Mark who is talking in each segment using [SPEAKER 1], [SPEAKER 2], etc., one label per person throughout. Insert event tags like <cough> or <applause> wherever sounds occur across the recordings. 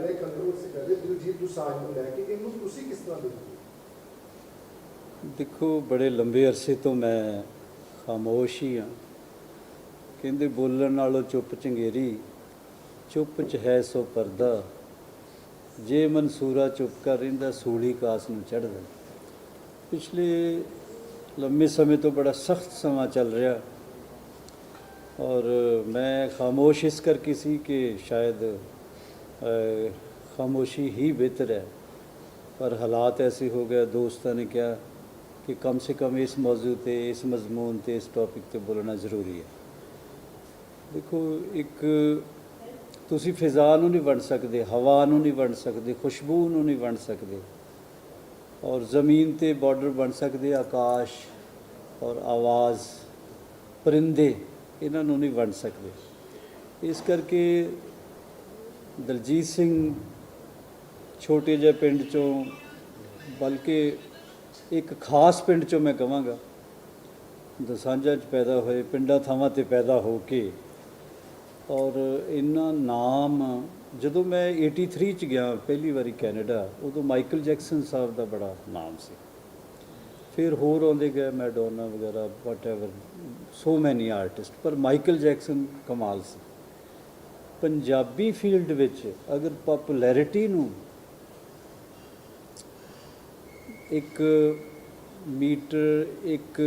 [SPEAKER 1] ਰਿਹਾ ਇੱਕ ਅੰਦਰੋਂ ਸੇ ਕਹਿੰਦੇ ਦਿਲਜੀਤ ਦੁਸਾਂਝ ਨੂੰ ਲੈ ਕੇ ਇਹਨੂੰ ਤੁਸੀਂ ਕਿਸ ਤਰ੍ਹਾਂ ਦੇਖਦੇ
[SPEAKER 2] ਦੇਖੋ, ਬੜੇ ਲੰਬੇ ਅਰਸੇ ਤੋਂ ਮੈਂ ਖਾਮੋਸ਼ ਹੀ ਹਾਂ। ਕਹਿੰਦੇ ਬੋਲਣ ਨਾਲੋਂ ਚੁੱਪ ਚੰਗੇਰੀ, ਚੁੱਪ ਚ ਹੈ ਸੋ ਪਰਦਾ। ਜੇ ਮਨਸੂਰਾ ਚੁੱਪ ਕਰ ਰਹਿੰਦਾ ਸੂਲੀ ਕਾਸ ਨੂੰ ਚੜਦਾ ਪਿਛਲੇ ਲੰਮੇ ਸਮੇਂ ਤੋਂ ਬੜਾ ਸਖਤ ਸਮਾਂ ਚੱਲ ਰਿਹਾ। ਔਰ ਮੈਂ ਖਾਮੋਸ਼ ਇਸ ਕਰਕੇ ਸੀ ਕਿ ਸ਼ਾਇਦ ਅ, ਖਾਮੋਸ਼ੀ ਹੀ ਬਿਹਤਰ ਹੈ ਪਰ ਹਾਲਾਤ ਐਸੇ ਹੋ ਗਏ ਦੋਸਤਾਂ ਨੇ ਕਿਹਾ ਕਿ ਕਮ ਸੇ ਕਮ ਇਸ ਮੌਜੂ ਤੇ ਇਸ ਮਜ਼ਮੂਨ ਤੇ ਇਸ ਟੌਪਿਕ ਤੇ ਬੋਲਣਾ ਜ਼ਰੂਰੀ ਹੈ। ਦੇਖੋ ਇੱਕ ਤੁਸੀਂ ਫਿਜ਼ਾ ਨੂੰ ਨਹੀਂ ਵੰਡ ਸਕਦੇ ਹਵਾ ਨੂੰ ਨਹੀਂ ਵੰਡ ਸਕਦੇ ਖੁਸ਼ਬੂ ਨੂੰ ਨਹੀਂ ਵੰਡ ਸਕਦੇ ਔਰ ਜ਼ਮੀਨ ਤੇ ਬਾਰਡਰ ਬਣ ਸਕਦੇ ਆਕਾਸ਼ ਔਰ ਆਵਾਜ਼ ਪਰਿੰਦੇ ਇਹਨਾਂ ਨੂੰ ਨਹੀਂ ਵੰਡ ਸਕਦੇ। ਇਸ ਕਰਕੇ ਦਲਜੀਤ ਸਿੰਘ ਛੋਟੇ ਜਿਹੇ ਪਿੰਡ ਚੋਂ, ਬਲਕਿ ਇੱਕ ਖਾਸ ਪਿੰਡ ਚੋਂ ਮੈਂ ਕਹਾਂਗਾ ਦਸਾਂਝਾ ਚ ਪੈਦਾ ਹੋਏ, ਪਿੰਡਾਂ ਥਾਵਾਂ ਤੇ ਪੈਦਾ ਹੋ ਕੇ। ਔਰ ਇਹਨਾਂ ਨਾਮ, ਜਦੋਂ ਮੈਂ 83 ਚ ਗਿਆ ਪਹਿਲੀ ਵਾਰੀ ਕੈਨੇਡਾ, ਉਦੋਂ ਮਾਈਕਲ ਜੈਕਸਨ ਸਾਹਿਬ ਦਾ ਬੜਾ ਨਾਮ ਸੀ। ਫਿਰ ਹੋਰ ਆਉਂਦੇ ਗਏ, ਮੈਡੋਨਾ ਵਗੈਰਾ ਵਾਟਐਵਰ ਸੋ ਮੈਨੀ ਆਰਟਿਸਟ ਪਰ ਮਾਈਕਲ ਜੈਕਸਨ ਕਮਾਲ ਸੀ। ਪੰਜਾਬੀ ਫੀਲਡ ਵਿੱਚ ਅਗਰ ਪਪੂਲੈਰਿਟੀ ਨੂੰ ਇੱਕ ਮੀਟਰ, ਇੱਕ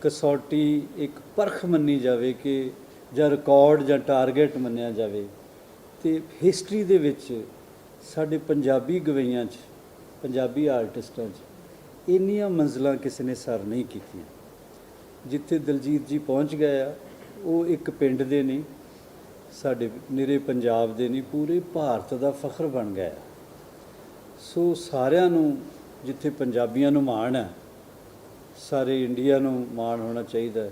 [SPEAKER 2] ਕਸੌਟੀ, ਇੱਕ ਪਰਖ ਮੰਨੀ ਜਾਵੇ ਕਿ ਜਾਂ ਰਿਕਾਰਡ ਜਾਂ ਟਾਰਗੇਟ ਮੰਨਿਆ ਜਾਵੇ, ਤੇ ਹਿਸਟਰੀ ਦੇ ਵਿੱਚ ਸਾਡੇ ਪੰਜਾਬੀ ਗਵਈਆਂ 'ਚ, ਪੰਜਾਬੀ ਆਰਟਿਸਟਾਂ 'ਚ ਇੰਨੀਆਂ ਮੰਜ਼ਲਾਂ ਕਿਸੇ ਨੇ ਸਰ ਨਹੀਂ ਕੀਤੀਆਂ। ਜਿੱਥੇ ਦਲਜੀਤ ਜੀ ਪਹੁੰਚ ਗਏ ਆ, ਉਹ ਇੱਕ ਪਿੰਡ ਦੇ ਨਹੀਂ ਸਾਡੇ ਨਿਰੇ ਪੰਜਾਬ ਦੇ ਨਹੀਂ, ਪੂਰੇ ਭਾਰਤ ਦਾ ਫਖਰ ਬਣ ਗਿਆ ਸੋ ਸਾਰਿਆਂ ਨੂੰ ਜਿੱਥੇ ਪੰਜਾਬੀਆਂ ਨੂੰ ਮਾਣ ਹੈ, ਸਾਰੇ ਇੰਡੀਆ ਨੂੰ ਮਾਣ ਹੋਣਾ ਚਾਹੀਦਾ ਹੈ।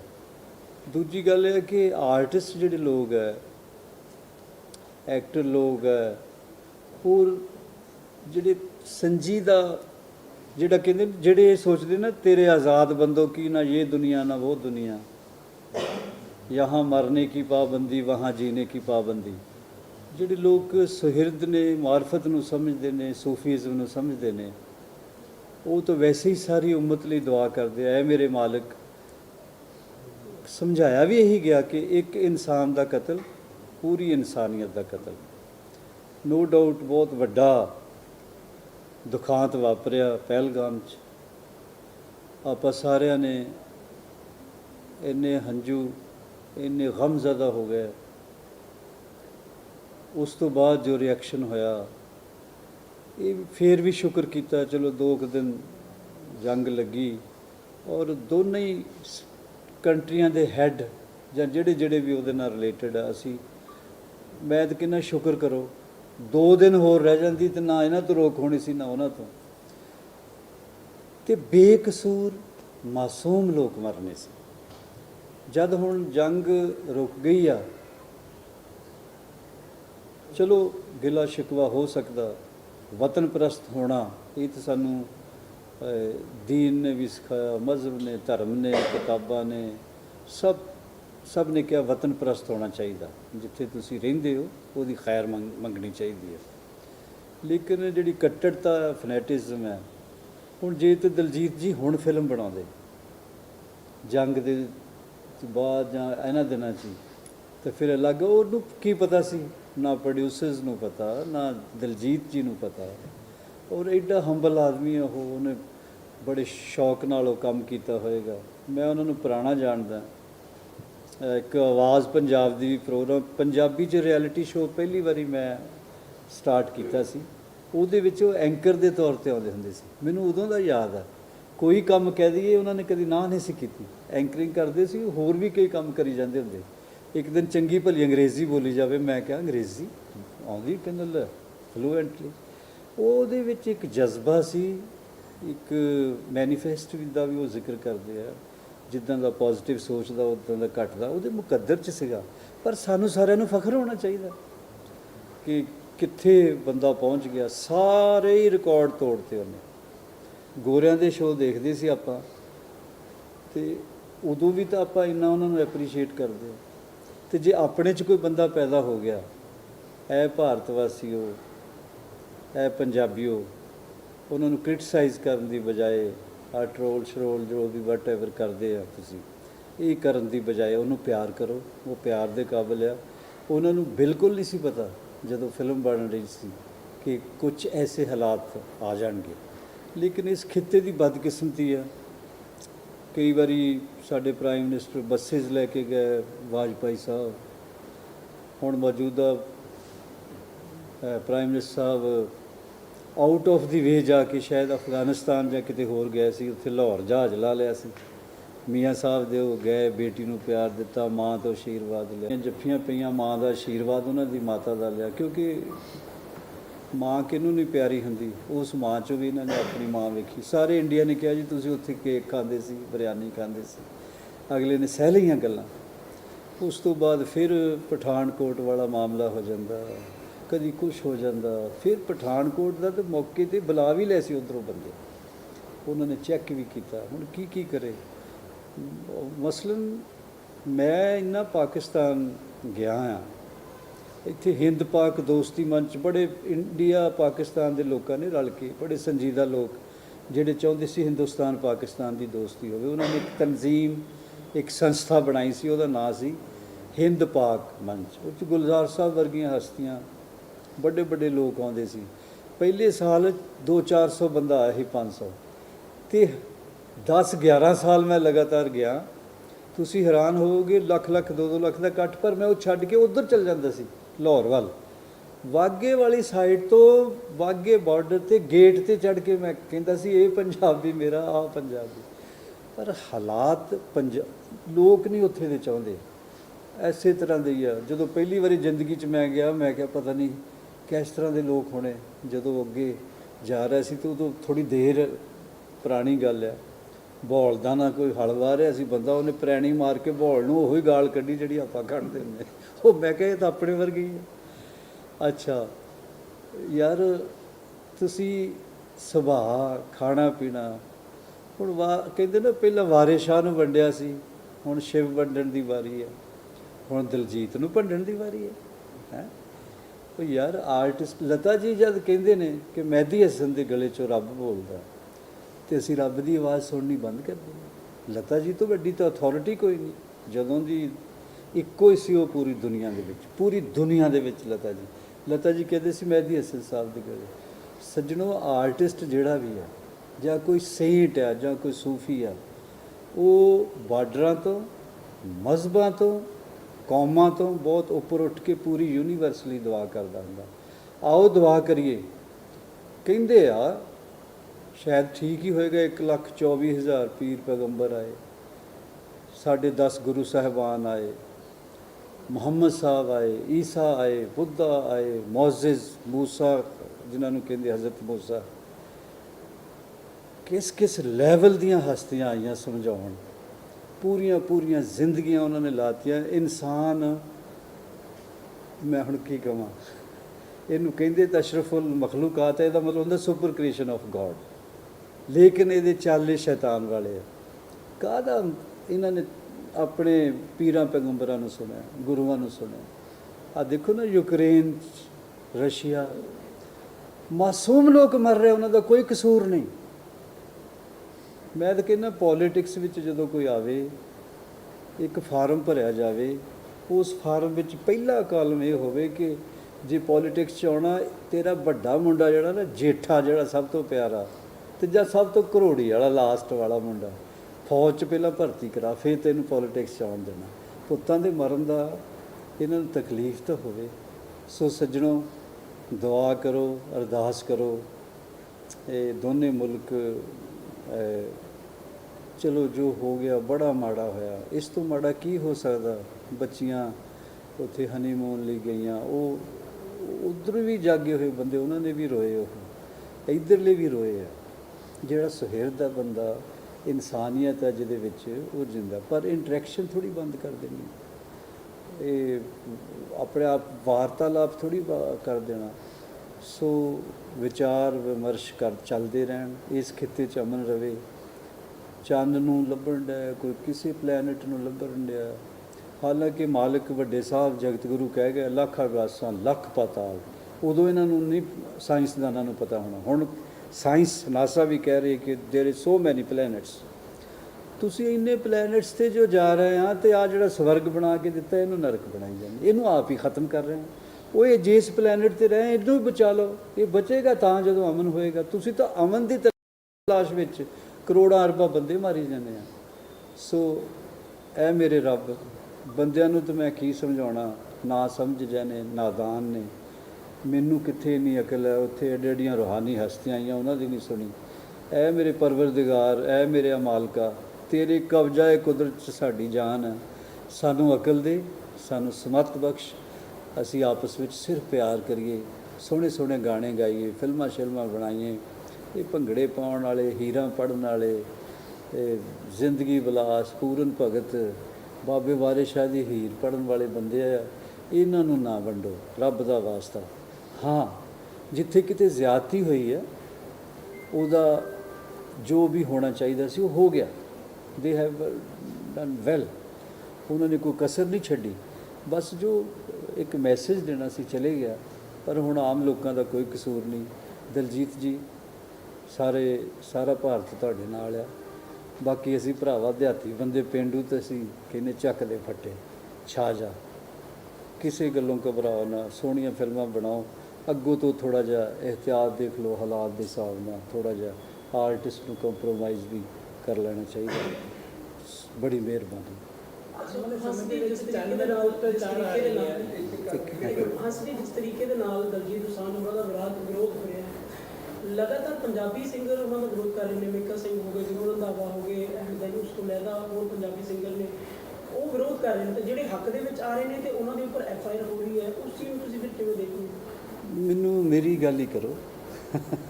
[SPEAKER 2] ਦੂਜੀ ਗੱਲ ਇਹ ਕਿ ਆਰਟਿਸਟ ਜਿਹੜੇ ਲੋਕ ਹੈ, ਐਕਟਰ ਲੋਕ ਹੈ, ਹੋਰ ਜਿਹੜੇ ਸੰਜੀਦਾ ਜਿਹੜਾ ਕਹਿੰਦੇ ਜਿਹੜੇ ਇਹ ਸੋਚਦੇ ਨਾ, ਤੇਰੇ ਆਜ਼ਾਦ ਬੰਦੋ ਕੀ ਨਾ, ਇਹ ਦੁਨੀਆ ਨਾ, ਉਹ ਦੁਨੀਆ। यहाँ मरने की पाबंदी वहाँ जीने की पाबंदी ਜਿਹੜੇ ਲੋਕ ਸੁਹਿਰਦ ਨੇ ਮਾਰਫਤ ਨੂੰ ਸਮਝਦੇ ਨੇ ਸੂਫੀਜ਼ਮ ਨੂੰ ਸਮਝਦੇ ਨੇ ਉਹ ਤਾਂ ਵੈਸੇ ਹੀ ਸਾਰੀ ਉਮਤ ਲਈ ਦੁਆ ਕਰਦੇ ਆ ਐ ਮੇਰੇ ਮਾਲਕ ਸਮਝਾਇਆ ਵੀ ਇਹੀ ਗਿਆ ਕਿ ਇੱਕ ਇਨਸਾਨ ਦਾ ਕਤਲ ਪੂਰੀ ਇਨਸਾਨੀਅਤ ਦਾ ਕਤਲ ਨੋ ਡਾਊਟ ਬਹੁਤ ਵੱਡਾ ਦੁਖਾਂਤ ਵਾਪਰਿਆ ਪਹਿਲਗਾਮ 'ਚ ਆਪਾਂ ਸਾਰਿਆਂ ਨੇ ਇੰਨੇ ਹੰਝੂ ਇੰਨੇ ਗਮਜ਼ਦਾ ਹੋ ਗਏ। ਉਸ ਤੋਂ ਬਾਅਦ ਜੋ ਰਿਐਕਸ਼ਨ ਹੋਇਆ, ਇਹ ਫੇਰ ਵੀ ਸ਼ੁਕਰ ਕੀਤਾ, ਚਲੋ ਦੋ ਕੁ ਦਿਨ ਜੰਗ ਲੱਗੀ ਔਰ ਦੋਨੇ ਹੀ ਕੰਟਰੀਆਂ ਦੇ ਹੈੱਡ ਜਾਂ ਜਿਹੜੇ ਜਿਹੜੇ ਵੀ ਉਹਦੇ ਨਾਲ ਰਿਲੇਟਡ ਆ, ਅਸੀਂ ਮੈਂ ਤਾਂ ਕਿੰਨਾ ਸ਼ੁਕਰ ਕਰੋ, ਦੋ ਦਿਨ ਹੋਰ ਰਹਿ ਜਾਂਦੀ ਤੇ ਨਾ ਇਹਨਾਂ ਤੋਂ ਰੋਕ ਹੋਣੀ ਸੀ, ਨਾ ਉਹਨਾਂ ਤੋਂ। ਤੇ ਬੇਕਸੂਰ ਮਾਸੂਮ ਲੋਕ ਮਰਨੇ ਸੀ। ਜਦ ਹੁਣ ਜੰਗ ਰੁਕ ਗਈ ਆ, ਚਲੋ ਗਿਲਾ ਸ਼ਿਕਵਾ ਹੋ ਸਕਦਾ, ਵਤਨ ਪ੍ਰਸਤ ਹੋਣਾ, ਇਹ ਤਾਂ ਸਾਨੂੰ ਦੀਨ ਨੇ ਵੀ ਸਿਖਾਇਆ, ਮਜ਼ਹਬ ਨੇ, ਧਰਮ ਨੇ, ਕਿਤਾਬਾਂ ਨੇ, ਸਭ ਸਭ ਨੇ ਕਿਹਾ ਵਤਨ ਪ੍ਰਸਤ ਹੋਣਾ ਚਾਹੀਦਾ, ਜਿੱਥੇ ਤੁਸੀਂ ਰਹਿੰਦੇ ਹੋ, ਉਹਦੀ ਖੈਰ ਮੰਗ- ਮੰਗਣੀ ਚਾਹੀਦੀ ਹੈ। ਲੇਕਿਨ ਜਿਹੜੀ ਕੱਟੜਤਾ, ਫਨੈਟਿਜ਼ਮ ਹੈ, ਹੁਣ ਜੇ ਤੇ ਦਲਜੀਤ ਜੀ ਹੁਣ ਫਿਲਮ ਬਣਾਉਂਦੇ, ਜੰਗ ਦੇ ਬਾਅਦ ਜਾਂ ਇਹਨਾਂ ਦਿਨਾਂ 'ਚ ਹੀ, ਤੇ ਫਿਰ ਅਲੱਗ ਉਹਨੂੰ ਕੀ ਪਤਾ ਸੀ? ਨਾ ਪ੍ਰੋਡਿਊਸਰਸ ਨੂੰ ਪਤਾ ਨਾ ਦਲਜੀਤ ਜੀ ਨੂੰ ਪਤਾ। ਔਰ ਐਡਾ ਹੰਬਲ ਆਦਮੀ ਹੈ ਉਹ ਉਹਨੇ ਬੜੇ ਸ਼ੌਕ ਨਾਲ ਉਹ ਕੰਮ ਕੀਤਾ ਹੋਏਗਾ। ਮੈਂ ਉਹਨਾਂ ਨੂੰ ਪੁਰਾਣਾ ਜਾਣਦਾ। ਇੱਕ ਆਵਾਜ਼ ਪੰਜਾਬ ਦੀ ਪ੍ਰੋਗਰਾਮ ਪੰਜਾਬੀ 'ਚ ਰਿਐਲਿਟੀ ਸ਼ੋਅ ਪਹਿਲੀ ਵਾਰੀ ਮੈਂ ਸਟਾਰਟ ਕੀਤਾ ਸੀ। ਉਹਦੇ ਵਿੱਚ ਉਹ ਐਂਕਰ ਦੇ ਤੌਰ ਤੇ ਆਉਂਦੇ ਹੁੰਦੇ ਸੀ। ਮੈਨੂੰ ਉਦੋਂ ਦਾ ਯਾਦ ਆ। ਕੋਈ ਕੰਮ ਕਹਿ ਦਈਏ ਉਹਨਾਂ ਨੇ ਕਦੀ ਨਾ ਨਹੀਂ ਸੀ ਕੀਤੀ। ਐਂਕਰਿੰਗ ਕਰਦੇ ਸੀ, ਹੋਰ ਵੀ ਕਈ ਕੰਮ ਕਰੀ ਜਾਂਦੇ ਹੁੰਦੇ। ਇੱਕ ਦਿਨ ਚੰਗੀ ਭਲੀ ਅੰਗਰੇਜ਼ੀ ਬੋਲੀ ਜਾਵੇ, ਮੈਂ ਕਿਹਾ, ਅੰਗਰੇਜ਼ੀ? ਆਉਂਦੀ ਕਹਿੰਦਾ ਲੈ ਫਲੂਐਂਟਲੀ ਉਹਦੇ ਵਿੱਚ ਇੱਕ ਜਜ਼ਬਾ ਸੀ, ਇੱਕ ਮੈਨੀਫੈਸਟ ਦਾ ਵੀ ਉਹ ਜ਼ਿਕਰ ਕਰਦੇ ਆ। ਜਿੱਦਾਂ ਦਾ ਪੋਜ਼ਿਟਿਵ ਸੋਚਦਾ, ਉਦਾਂ ਦਾ ਘਟਦਾ, ਉਹਦੇ ਮੁਕੱਦਰ ਚ ਸੀਗਾ। ਪਰ ਸਾਨੂੰ ਸਾਰਿਆਂ ਨੂੰ ਫਖਰ ਹੋਣਾ ਚਾਹੀਦਾ ਕਿ ਕਿੱਥੇ ਬੰਦਾ ਪਹੁੰਚ ਗਿਆ। ਸਾਰੇ ਹੀ ਰਿਕਾਰਡ ਤੋੜਤੇ ਉਹਨੇ। ਗੋਰਿਆਂ ਦੇ ਸ਼ੋਅ ਦੇਖਦੇ ਸੀ ਆਪਾਂ। ਤੇ ਉਦੋਂ ਵੀ ਤਾਂ ਆਪਾਂ ਇੰਨਾ ਉਹਨਾਂ ਨੂੰ ਐਪਰੀਸ਼ੀਏਟ ਕਰਦੇ ਹਾਂ। ਤੇ ਜੇ ਆਪਣੇ 'ਚ ਕੋਈ ਬੰਦਾ ਪੈਦਾ ਹੋ ਗਿਆ ਐ ਭਾਰਤ ਵਾਸੀਓ, ਇਹ ਪੰਜਾਬੀਓ, ਉਹਨਾਂ ਨੂੰ ਕ੍ਰਿਟਿਸਾਈਜ਼ ਕਰਨ ਦੀ ਬਜਾਏ ਆ ਟਰੋਲ ਸ਼ਰੋਲ ਜੋ ਵੀ ਵਟਐਵਰ ਕਰਦੇ ਆ ਤੁਸੀਂ, ਇਹ ਕਰਨ ਦੀ ਬਜਾਏ ਉਹਨੂੰ ਪਿਆਰ ਕਰੋ, ਉਹ ਪਿਆਰ ਦੇ ਕਾਬਿਲ ਆ ਉਹਨਾਂ ਨੂੰ ਬਿਲਕੁਲ ਨਹੀਂ ਸੀ ਪਤਾ ਜਦੋਂ ਫਿਲਮ ਬਣ ਰਹੀ ਸੀ ਕਿ ਕੁਝ ਐਸੇ ਹਾਲਾਤ ਆ ਜਾਣਗੇ ਲੇਕਿਨ ਇਸ ਖਿੱਤੇ ਦੀ ਬਦਕਿਸਮਤੀ ਆ ਕਈ ਵਾਰੀ ਸਾਡੇ ਪ੍ਰਾਈਮ ਮਿਨਿਸਟਰ ਬੱਸੇਸ ਲੈ ਕੇ ਗਏ ਵਾਜਪਾਈ ਸਾਹਿਬ। ਹੁਣ ਮੌਜੂਦਾ ਪ੍ਰਾਈਮ ਮਿਨਿਸਟਰ ਸਾਹਿਬ ਆਊਟ ਆਫ ਦੀ ਵੇ ਜਾ ਕੇ ਸ਼ਾਇਦ ਅਫਗਾਨਿਸਤਾਨ ਜਾਂ ਕਿਤੇ ਹੋਰ ਗਏ ਸੀ, ਉੱਥੇ ਲਾਹੌਰ ਜਹਾਜ਼ ਲਾ ਲਿਆ ਸੀ। ਮੀਆਂ ਸਾਹਿਬ ਦੇ ਉਹ ਗਏ, ਬੇਟੀ ਨੂੰ ਪਿਆਰ ਦਿੱਤਾ, ਮਾਂ ਤੋਂ ਆਸ਼ੀਰਵਾਦ ਲਿਆ। ਜੱਫੀਆਂ ਪਈਆਂ, ਮਾਂ ਦਾ ਆਸ਼ੀਰਵਾਦ ਉਹਨਾਂ ਦੀ ਮਾਤਾ ਦਾ ਲਿਆ, ਕਿਉਂਕਿ ਮਾਂ ਕਿਹਨੂੰ ਨਹੀਂ ਪਿਆਰੀ ਹੁੰਦੀ? ਉਸ ਮਾਂ ਚੋਂ ਵੀ ਇਹਨਾਂ ਨੇ ਆਪਣੀ ਮਾਂ ਵੇਖੀ। ਸਾਰੇ ਇੰਡੀਆ ਨੇ ਕਿਹਾ ਜੀ, ਤੁਸੀਂ ਉੱਥੇ ਕੇਕ ਖਾਂਦੇ ਸੀ, ਬਿਰਿਆਨੀ ਖਾਂਦੇ ਸੀ। ਅਗਲੇ ਨੇ ਸਹਿ ਲਈਆਂ ਗੱਲਾਂ। ਉਸ ਤੋਂ ਬਾਅਦ ਫਿਰ ਪਠਾਨਕੋਟ ਵਾਲਾ ਮਾਮਲਾ ਹੋ ਜਾਂਦਾ। ਕਦੀ ਕੁਝ ਹੋ ਜਾਂਦਾ। ਫਿਰ ਪਠਾਨਕੋਟ ਦਾ ਤੇ ਮੌਕੇ ਤੇ ਬੁਲਾ ਵੀ ਲੈ ਸੀ ਉਧਰੋਂ ਬੰਦੇ। ਉਹਨਾਂ ਨੇ ਚੈੱਕ ਵੀ ਕੀਤਾ। ਹੁਣ ਕੀ ਕੀ ਕਰੇ? ਮਸਲਨ, ਮੈਂ ਇੰਨਾ ਪਾਕਿਸਤਾਨ ਗਿਆ ਆ। ਇੱਥੇ ਹਿੰਦ ਪਾਕ ਦੋਸਤੀ ਮੰਚ, ਬੜੇ ਇੰਡੀਆ, ਪਾਕਿਸਤਾਨ ਦੇ ਲੋਕਾਂ ਨੇ ਰਲ ਕੇ, ਬੜੇ ਸੰਜੀਦਾ ਲੋਕ, ਜਿਹੜੇ ਚਾਹੁੰਦੇ ਸੀ ਹਿੰਦੁਸਤਾਨ, ਪਾਕਿਸਤਾਨ ਦੀ ਦੋਸਤੀ ਹੋਵੇ। ਉਹਨਾਂ ਨੇ ਇੱਕ ਤਨਜ਼ੀਮ, ਇੱਕ ਸੰਸਥਾ ਬਣਾਈ ਸੀ, ਉਹਦਾ ਨਾਂ ਸੀ ਹਿੰਦ ਪਾਕ ਮੰਚ। ਉਹ 'ਚ ਗੁਲਜ਼ਾਰ ਸਾਹਿਬ ਵਰਗੀਆਂ ਹਸਤੀਆਂ ਵੱਡੇ ਵੱਡੇ ਲੋਕ ਆਉਂਦੇ ਸੀ। ਪਹਿਲੇ ਸਾਲ 2-400 ਬੰਦਾ ਆਇਆ ਸੀ 500 ਤੇ 10-11 ਸਾਲ ਮੈਂ ਲਗਾਤਾਰ ਗਿਆ। ਤੁਸੀਂ ਹੈਰਾਨ ਹੋਵੋਗੇ ਲੱਖ ਲੱਖ 2-2 ਲੱਖ ਦਾ ਇਕੱਠ, ਪਰ ਮੈਂ ਉਹ ਛੱਡ ਕੇ ਉਧਰ ਚਲ ਜਾਂਦਾ ਸੀ। ਲਾਹੌਰ ਵੱਲ। ਵਾਗੇ ਵਾਲੀ ਸਾਈਡ ਤੋਂ ਵਾਗੇ ਬਾਰਡਰ ਤੇ ਗੇਟ ਤੇ ਚੜ ਕੇ ਮੈਂ ਕਹਿੰਦਾ ਸੀ, ਇਹ ਪੰਜਾਬੀ ਮੇਰਾ ਆ ਪੰਜਾਬੀ ਪਰ ਹਾਲਾਤ ਪੰਜ, ਲੋਕ ਨਹੀਂ ਉੱਥੇ ਦੇ ਚਾਹੁੰਦੇ। ਐਸੇ ਤਰ੍ਹਾਂ ਦੇ ਹੀ ਆ। ਜਦੋਂ ਪਹਿਲੀ ਵਾਰੀ ਜ਼ਿੰਦਗੀ 'ਚ ਮੈਂ ਗਿਆ, ਮੈਂ ਕਿਹਾ ਪਤਾ ਨਹੀਂ ਕਿਸ ਤਰ੍ਹਾਂ ਦੇ ਲੋਕ ਹੋਣੇ। ਜਦੋਂ ਅੱਗੇ ਜਾ ਰਿਹਾ ਸੀ ਤੇ ਉਦੋਂ ਥੋੜੀ ਦੇਰ ਪੁਰਾਣੀ ਗੱਲ ਹੈ ਬੋਲ ਦਾ ਨਾ ਕੋਈ ਹਲਵਾ ਰਿਹਾ ਸੀ ਬੰਦਾ, ਉਹਨੇ ਪ੍ਰੈਣੀ ਮਾਰ ਕੇ ਬੌਲ ਨੂੰ ਉਹੀ ਗਾਲ ਕੱਢੀ ਜਿਹੜੀ ਆਪਾਂ ਕੱਢਦੇ ਹੁੰਦੇ ਉਹ ਮੈਂ ਕਿਹਾ ਇਹ ਤਾਂ ਆਪਣੇ ਵਰਗੀ ਹੀ। ਆ ਅੱਛਾ, ਯਾਰ ਤੁਸੀਂ ਸੁਭਾਅ ਖਾਣਾ ਪੀਣਾ, ਹੁਣ ਵਾ, ਕਹਿੰਦੇ ਨਾ ਪਹਿਲਾਂ ਵਾਰਿਸ ਸ਼ਾਹ ਨੂੰ ਵੰਡਿਆ ਸੀ, ਹੁਣ ਸ਼ਿਵ ਵੰਡਣ ਦੀ ਵਾਰੀ ਹੈ, ਹੁਣ ਦਿਲਜੀਤ ਨੂੰ ਵੰਡਣ ਦੀ ਵਾਰੀ ਹੈ ਹੈ? ਉਹ ਯਾਰ ਆਰਟਿਸਟ, ਲਤਾ ਜੀ ਜਦ ਕਹਿੰਦੇ ਨੇ ਕਿ ਮਹਿਦੀ ਹਸਨ ਦੇ ਗਲੇ ਚੋਂ ਰੱਬ ਬੋਲਦਾ। ਤੇ ਅਸੀਂ ਰੱਬ ਦੀ ਆਵਾਜ਼ ਸੁਣਨੀ ਬੰਦ ਕਰ ਦਿੰਦੇ ਲਤਾ ਜੀ ਤੋਂ ਵੱਡੀ ਤਾਂ ਅਥਾਰਟੀ ਕੋਈ ਨਹੀਂ। ਜਦੋਂ ਦੀ ਇੱਕੋ ਹੀ ਸੀ ਉਹ ਪੂਰੀ ਦੁਨੀਆ ਦੇ ਵਿੱਚ, ਪੂਰੀ ਦੁਨੀਆ ਦੇ ਵਿੱਚ ਲਤਾ ਜੀ। ਲਤਾ ਜੀ ਕਹਿੰਦੇ ਸੀ, ਮੈਂ ਦੀ ਹਸਨ ਸਾਹਿਬ ਦੇ ਗਲੇ ਸੱਜਣੋ, ਆਰਟਿਸਟ ਜਿਹੜਾ ਵੀ ਹੈ ਜਾਂ ਕੋਈ ਸੇਂਟ ਆ, ਜਾਂ ਕੋਈ ਸੂਫੀ ਆ, ਉਹ ਬਾਰਡਰਾਂ ਤੋਂ, ਮਜ਼ਹਬਾਂ ਤੋਂ, ਕੌਮਾਂ ਤੋਂ ਬਹੁਤ ਉੱਪਰ ਉੱਠ ਕੇ ਪੂਰੀ ਯੂਨੀਵਰਸਲੀ ਦੁਆ ਕਰਦਾ ਹੁੰਦਾ। ਆਓ ਦੁਆ ਕਰੀਏ। ਕਹਿੰਦੇ ਆ ਸ਼ਾਇਦ ਠੀਕ ਹੀ ਹੋਏਗਾ 1 ਲੱਖ 24 ਹਜ਼ਾਰ ਪੀਰ ਪੈਗੰਬਰ ਆਏ, ਸਾਡੇ 10 ਗੁਰੂ ਸਾਹਿਬਾਨ ਆਏ, ਮੁਹੰਮਦ ਸਾਹਿਬ ਆਏ, ਈਸਾ ਆਏ, ਬੁੱਧਾ ਆਏ, ਮੌਜਿਜ਼, ਮੂਸਾ, ਜਿਨ੍ਹਾਂ ਨੂੰ ਕਹਿੰਦੇ ਹਜ਼ਰਤ ਮੂਸਾ। ਕਿਸ ਕਿਸ ਲੈਵਲ ਦੀਆਂ ਹਸਤੀਆਂ ਆਈਆਂ ਸਮਝਾਉਣ? ਪੂਰੀਆਂ ਪੂਰੀਆਂ ਜ਼ਿੰਦਗੀਆਂ ਉਹਨਾਂ ਨੇ ਲਾਤੀਆਂ। ਇਨਸਾਨ, ਮੈਂ ਹੁਣ ਕੀ ਕਹਾਂ ਇਹਨੂੰ ਕਹਿੰਦੇ ਤਾਂ ਅਸ਼ਰਫੁਲ ਮਖਲੂਕਾਤ ਹੈ, ਇਹਦਾ ਮਤਲਬ ਹੁੰਦਾ ਸੁਪਰ ਕ੍ਰੀਏਸ਼ਨ ਆਫ ਗੋਡ। ਲੇਕਿਨ ਇਹਦੇ ਚਾਲੇ ਸ਼ੈਤਾਨ ਵਾਲੇ ਆ। ਕਾਹਦਾ ਇਹਨਾਂ ਨੇ ਆਪਣੇ ਪੀਰਾਂ ਪੈਗੰਬਰਾਂ ਨੂੰ ਸੁਣਿਆ ਗੁਰੂਆਂ ਨੂੰ ਸੁਣਿਆ? ਆ ਦੇਖੋ ਨਾ ਯੂਕਰੇਨ 'ਚ, ਰਸ਼ੀਆ। ਮਾਸੂਮ ਲੋਕ ਮਰ ਰਹੇ ਉਹਨਾਂ ਦਾ ਕੋਈ ਕਸੂਰ ਨਹੀਂ। ਮੈਂ ਤਾਂ ਕਹਿੰਦਾ ਪੋਲਿਟਿਕਸ ਵਿੱਚ ਜਦੋਂ ਕੋਈ ਆਵੇ ਇੱਕ ਫਾਰਮ ਭਰਿਆ ਜਾਵੇ ਉਸ ਫਾਰਮ ਵਿੱਚ ਪਹਿਲਾ ਕਾਲਮ ਇਹ ਹੋਵੇ ਕਿ ਜੇ ਪੋਲਿਟਿਕਸ 'ਚ ਆਉਣਾ ਤੇਰਾ ਵੱਡਾ ਮੁੰਡਾ ਜਿਹੜਾ ਨਾ ਜੇਠਾ ਜਿਹੜਾ ਸਭ ਤੋਂ ਪਿਆਰਾ ਤੇ ਜਾਂ ਸਭ ਤੋਂ ਘਰੋੜੀ ਵਾਲਾ ਲਾਸਟ ਵਾਲਾ ਮੁੰਡਾ, ਫੌਜ 'ਚ ਪਹਿਲਾਂ ਭਰਤੀ ਕਰਾ, ਫਿਰ ਤੈਨੂੰ ਪੋਲਿਟਿਕਸ 'ਚ ਆਉਣ ਦੇਣਾ। ਪੁੱਤਾਂ ਦੇ ਮਰਨ ਦਾ ਇਹਨਾਂ ਨੂੰ ਤਕਲੀਫ ਤਾਂ ਹੋਵੇ। ਸੋ ਸੱਜਣੋ, ਦੁਆ ਕਰੋ, ਅਰਦਾਸ ਕਰੋ। ਇਹ ਦੋਨੇ ਮੁਲਕ ਚਲੋ ਜੋ ਹੋ ਗਿਆ, ਬੜਾ ਮਾੜਾ ਹੋਇਆ। ਇਸ ਤੋਂ ਮਾੜਾ ਕੀ ਹੋ ਸਕਦਾ? ਬੱਚੀਆਂ ਉੱਥੇ ਹਨੀਮੂਨ ਲਈ ਗਈਆਂ। ਉਹ ਉਧਰ ਵੀ ਜਾਗੇ ਹੋਏ ਬੰਦੇ, ਉਹਨਾਂ ਨੇ ਵੀ ਰੋਏ ਉਹ। ਇਧਰਲੇ ਵੀ ਰੋਏ ਆ। ਜਿਹੜਾ ਸੁਹਿਰਦ ਦਾ ਬੰਦਾ, ਇਨਸਾਨੀਅਤ ਹੈ ਜਿਹਦੇ ਵਿੱਚ ਉਹ ਜਿੰਦਾ। ਪਰ ਇੰਟਰੈਕਸ਼ਨ ਥੋੜੀ ਬੰਦ ਕਰ ਦੇਣੀ ਇਹ ਆਪਣੇ ਆਪ ਵਾਰਤਾਲਾਪ ਥੋੜੀ ਕਰ ਦੇਣਾ। ਸੋ ਵਿਚਾਰ ਵਿਮਰਸ਼ ਕਰ ਚੱਲਦੇ ਰਹਿਣ, ਇਸ ਖਿੱਤੇ 'ਚ ਅਮਨ ਰਵੇ। ਚੰਨ ਨੂੰ ਲੱਭਣ ਡਿਆ, ਕੋਈ ਕਿਸੇ ਪਲੈਨਟ ਨੂੰ ਲੱਭਣ ਡਿਆ। ਹਾਲਾਂਕਿ ਮਾਲਕ ਵੱਡੇ ਸਾਹਿਬ ਜਗਤਗੁਰੂ ਕਹਿ ਗਏ, ਲੱਖ ਆਗਾਸਾਂ ਲੱਖ ਪਾਤਾਲ। ਉਦੋਂ ਇਹਨਾਂ ਨੂੰ ਨਹੀਂ ਸਾਇੰਸਦਾਨਾਂ ਨੂੰ ਪਤਾ ਹੋਣਾ। ਹੁਣ ਸਾਇੰਸ ਨਾਸਾ ਵੀ ਕਹਿ ਰਹੀ ਕਿ there is so many plants ਤੁਸੀਂ ਇੰਨੇ ਪਲੈਨਟਸ ਤੇ ਜੋ ਜਾ ਰਹੇ ਆ ਤੇ ਆ ਜਿਹੜਾ ਸਵਰਗ ਬਣਾ ਕੇ ਦਿੱਤਾ ਇਹਨੂੰ ਨਰਕ ਬਣਾਈ ਜਾਂਦੇ ਇਹਨੂੰ ਆਪ ਹੀ ਖਤਮ ਕਰ ਰਹੇ ਆ ਉਹ ਇਹ ਜਿਸ ਪਲੈਨਟ ਤੇ ਰਹੇ ਇਹਨੂੰ ਵੀ ਬਚਾ ਲਓ ਇਹ ਬਚੇਗਾ ਤਾਂ ਜਦੋਂ ਅਮਨ ਹੋਏਗਾ ਤੁਸੀਂ ਤਾਂ ਅਮਨ ਦੀ ਤਲਾਸ਼ ਵਿੱਚ ਕਰੋੜਾਂ ਅਰਬਾਂ ਬੰਦੇ ਮਾਰੀ ਜਾਂਦੇ ਆ ਸੋ ਐ ਮੇਰੇ ਰੱਬ ਬੰਦਿਆਂ ਨੂੰ ਤਾਂ ਮੈਂ ਕੀ ਸਮਝਾਉਣਾ ਨਾ ਸਮਝ ਜਾਣੇ ਨਾਦਾਨ ਨੇ ਮੈਨੂੰ ਕਿੱਥੇ ਨਹੀਂ ਅਕਲ ਹੈ? ਉੱਥੇ ਏਡੇ ਏਡੀਆਂ ਰੂਹਾਨੀ ਹਸਤੀਆਂ ਆਈਆਂ, ਉਹਨਾਂ ਦੀ ਨਹੀਂ ਸੁਣੀ। ਐ ਮੇਰੇ ਪਰਵਰਦਿਗਾਰ, ਐ ਮੇਰੇ ਮਾਲਕਾ ਤੇਰੇ ਕਬਜ਼ਾ ਹੈ ਕੁਦਰਤ 'ਚ ਸਾਡੀ ਜਾਨ ਹੈ। ਸਾਨੂੰ ਅਕਲ ਦੇ, ਸਾਨੂੰ ਸਮਤ ਬਖਸ਼। ਅਸੀਂ ਆਪਸ ਵਿੱਚ ਸਿਰ ਪਿਆਰ ਕਰੀਏ, ਸੋਹਣੇ ਸੋਹਣੇ ਗਾਣੇ ਗਾਈਏ, ਫਿਲਮਾਂ ਸ਼ਿਲਮਾਂ ਬਣਾਈਏ, ਇਹ ਭੰਗੜੇ ਪਾਉਣ ਵਾਲੇ, ਹੀਰਾਂ ਪੜਨ ਵਾਲੇ, ਇਹ ਜ਼ਿੰਦਗੀ ਵਿਲਾਸ ਪੂਰਨ ਭਗਤ, ਬਾਬੇ ਵਾਰਿਸ ਸ਼ਾਹ ਦੀ ਹੀਰ ਪੜਨ ਵਾਲੇ ਬੰਦੇ ਆ। ਇਹਨਾਂ ਨੂੰ ਨਾ ਵੰਡੋ, ਰੱਬ ਦਾ ਵਾਸਤਾ। ਹਾਂ, ਜਿੱਥੇ ਕਿਤੇ ਜ਼ਿਆਦਤੀ ਹੋਈ ਹੈ, ਉਹਦਾ ਜੋ ਵੀ ਹੋਣਾ ਚਾਹੀਦਾ ਸੀ ਉਹ ਹੋ ਗਿਆ। ਦੇ ਹੈਵ ਡਨ ਵੈਲ ਉਹਨਾਂ ਨੇ ਕੋਈ ਕਸਰ ਨਹੀਂ ਛੱਡੀ। ਬਸ ਜੋ ਇੱਕ ਮੈਸੇਜ ਦੇਣਾ ਸੀ ਚਲੇ ਗਿਆ, ਪਰ ਹੁਣ ਆਮ ਲੋਕਾਂ ਦਾ ਕੋਈ ਕਸੂਰ ਨਹੀਂ। ਦਲਜੀਤ ਜੀ, ਸਾਰੇ, ਸਾਰਾ ਭਾਰਤ ਤੁਹਾਡੇ ਨਾਲ ਆ। ਬਾਕੀ ਅਸੀਂ ਭਰਾਵਾ, ਦਿਹਾਤੀ ਬੰਦੇ ਪਿੰਡੂ ਤੇ ਅਸੀਂ ਕਹਿੰਦੇ ਚੱਕ ਦੇ ਫੱਟੇ? ਛਾ ਜਾ। ਕਿਸੇ ਗੱਲੋਂ ਘਬਰਾਓ ਨਾ। ਸੋਹਣੀਆਂ ਫਿਲਮਾਂ ਬਣਾਓ। ਅੱਗੋਂ ਤੋਂ ਥੋੜਾ ਜਿਹਾ ਇhtiyat ਦੇਖ ਲਓ, ਹਾਲਾਤ ਦੇ ਹਿਸਾਬ ਨਾਲ ਥੋੜਾ ਜਿਹਾ ਆਰਟਿਸਟ ਨੂੰ ਕੰਪਰੋਮਾਈਜ਼ ਵੀ ਕਰ ਲੈਣਾ ਚਾਹੀਦਾ। ਬੜੀ ਮਿਹਰਬਾਨੀ।
[SPEAKER 3] ਹੱਸਦੀ ਜਿਸ ਤਰੀਕੇ ਦੇ ਨਾਲ ਦਲਜੀਤ ਦੋਸਾਂਝ ਉਹਨਾਂ ਦਾ ਵਿਰਾਧ ਵਿਰੋਧ ਹੋ ਰਿਹਾ ਲਗਾਤਾਰ ਪੰਜਾਬੀ ਸਿੰਗਰ ਉਹਨਾਂ ਦਾ ਵਿਰੋਧ ਕਰ ਰਹੇ ਨੇ, ਮੇਕਾ ਸਿੰਘ ਹੋ ਗਏ ਗੁਰੂ ਰੰਧਾਵਾ ਹੋ ਗਏ ਐਂਡ ਦੈਨ ਉਸ ਤੋਂ ਲੈਦਾ ਹੋਰ ਪੰਜਾਬੀ ਸਿੰਗਰ ਨੇ, ਉਹ ਵਿਰੋਧ ਕਰ ਰਹੇ ਨੇ ਤੇ ਜਿਹੜੇ ਹੱਕ ਦੇ ਵਿੱਚ ਆ ਰਹੇ ਨੇ ਤੇ ਉਹਨਾਂ ਦੇ ਉੱਪਰ ਐਫ ਆਈ ਆਰ ਹੋ ਰਹੀ ਹੈ, ਉਸ ਚੀਜ਼ ਨੂੰ ਤੁਸੀਂ ਫਿਰ ਕਿਵੇਂ ਦੇਖੋ
[SPEAKER 2] ਮੈਨੂੰ ਮੇਰੀ ਗੱਲ ਹੀ ਕਰੋ।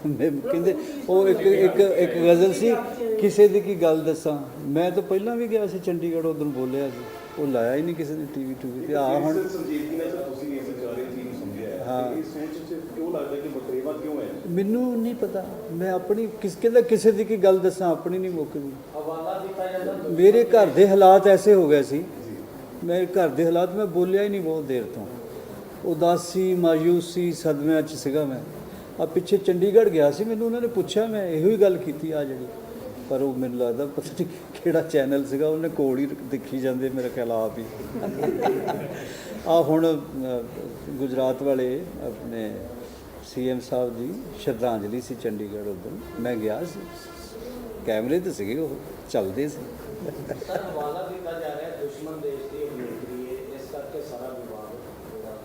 [SPEAKER 2] ਮੈਂ ਕਹਿੰਦੇ ਉਹ ਇੱਕ ਇੱਕ ਇੱਕ ਗਜ਼ਲ ਸੀ ਕਿਸੇ ਦੀ ਕੀ ਗੱਲ ਦੱਸਾਂ? ਮੈਂ ਤਾਂ ਪਹਿਲਾਂ ਵੀ ਗਿਆ ਸੀ ਚੰਡੀਗੜ੍ਹ ਉਦੋਂ ਬੋਲਿਆ ਸੀ। ਉਹ ਲਾਇਆ ਹੀ ਨਹੀਂ ਕਿਸੇ ਨੇ ਟੀਵੀ ਟੂਵੀ ਤੇ ਆ ਹੁਣ
[SPEAKER 4] ਸੰਜੀਵ ਜੀ ਨੇ ਸਰ ਤੁਸੀਂ ਇਸ ਵਿਚਾਰੇ ਚੀਜ਼ ਨੂੰ ਸਮਝਿਆ ਹੈ
[SPEAKER 2] ਹਾਂ।
[SPEAKER 4] ਤੇ ਇਹ ਸੋਚ ਚ ਕਿਉਂ ਲੱਗਦਾ ਕਿ ਬਕਰੇਵਾ ਕਿਉਂ ਹੈ?
[SPEAKER 2] ਮੈਨੂੰ ਨਹੀਂ ਪਤਾ। ਮੈਂ ਆਪਣੀ ਕਿਸ ਕਹਿੰਦਾ ਕਿਸੇ ਦੀ ਕੀ ਗੱਲ ਦੱਸਾਂ ਆਪਣੀ ਨਹੀਂ ਮੁੱਕਦੀ
[SPEAKER 3] ਹਵਾਲਾ ਦਿੱਤਾ ਜਾਂਦਾ।
[SPEAKER 2] ਮੇਰੇ ਘਰ ਦੇ ਹਾਲਾਤ ਐਸੇ ਹੋ ਗਏ ਸੀ। ਮੇਰੇ ਘਰ ਦੇ ਹਾਲਾਤ ਮੈਂ ਬੋਲਿਆ ਹੀ ਨਹੀਂ ਬਹੁਤ ਦੇਰ ਤੋਂ। ਉਦਾਸੀ, ਮਾਯੂਸੀ ਸਦਮਿਆਂ 'ਚ ਸੀਗਾ ਮੈਂ। ਆ ਪਿੱਛੇ ਚੰਡੀਗੜ੍ਹ ਗਿਆ ਸੀ, ਮੈਨੂੰ ਉਹਨਾਂ ਨੇ ਪੁੱਛਿਆ, ਮੈਂ ਇਹੋ ਹੀ ਗੱਲ ਕੀਤੀ ਆ ਜਿਹੜੀ। ਪਰ ਉਹ ਮੈਨੂੰ ਲੱਗਦਾ ਪਤਾ ਨਹੀਂ ਕਿਹੜਾ ਚੈਨਲ ਸੀਗਾ, ਉਹਨੇ ਕੋਲ ਹੀ ਦੇਖੀ ਜਾਂਦੇ, ਮੇਰੇ ਖਿਆਲ ਆਪ ਹੀ। ਆ ਹੁਣ ਗੁਜਰਾਤ ਵਾਲੇ ਆਪਣੇ ਸੀਐਮ ਸਾਹਿਬ ਦੀ ਸ਼ਰਧਾਂਜਲੀ ਸੀ ਚੰਡੀਗੜ੍ਹ ਉਦੋਂ ਮੈਂ ਗਿਆ ਸੀ। ਕੈਮਰੇ ਤੇ ਸੀਗੇ ਉਹ, ਚੱਲਦੇ ਸੀ।
[SPEAKER 5] ਸਰ ਹਵਾਲਾ ਜਾ ਰਿਹਾ, ਦੁਸ਼ਮਣ ਦੇਸ਼ ਅਭਿਨੇਤਰੀ ਹੈ ਇਸ ਕਰਕੇ ਸਾਰਾ ਵਿਵਾਦ ਹੋਇਆ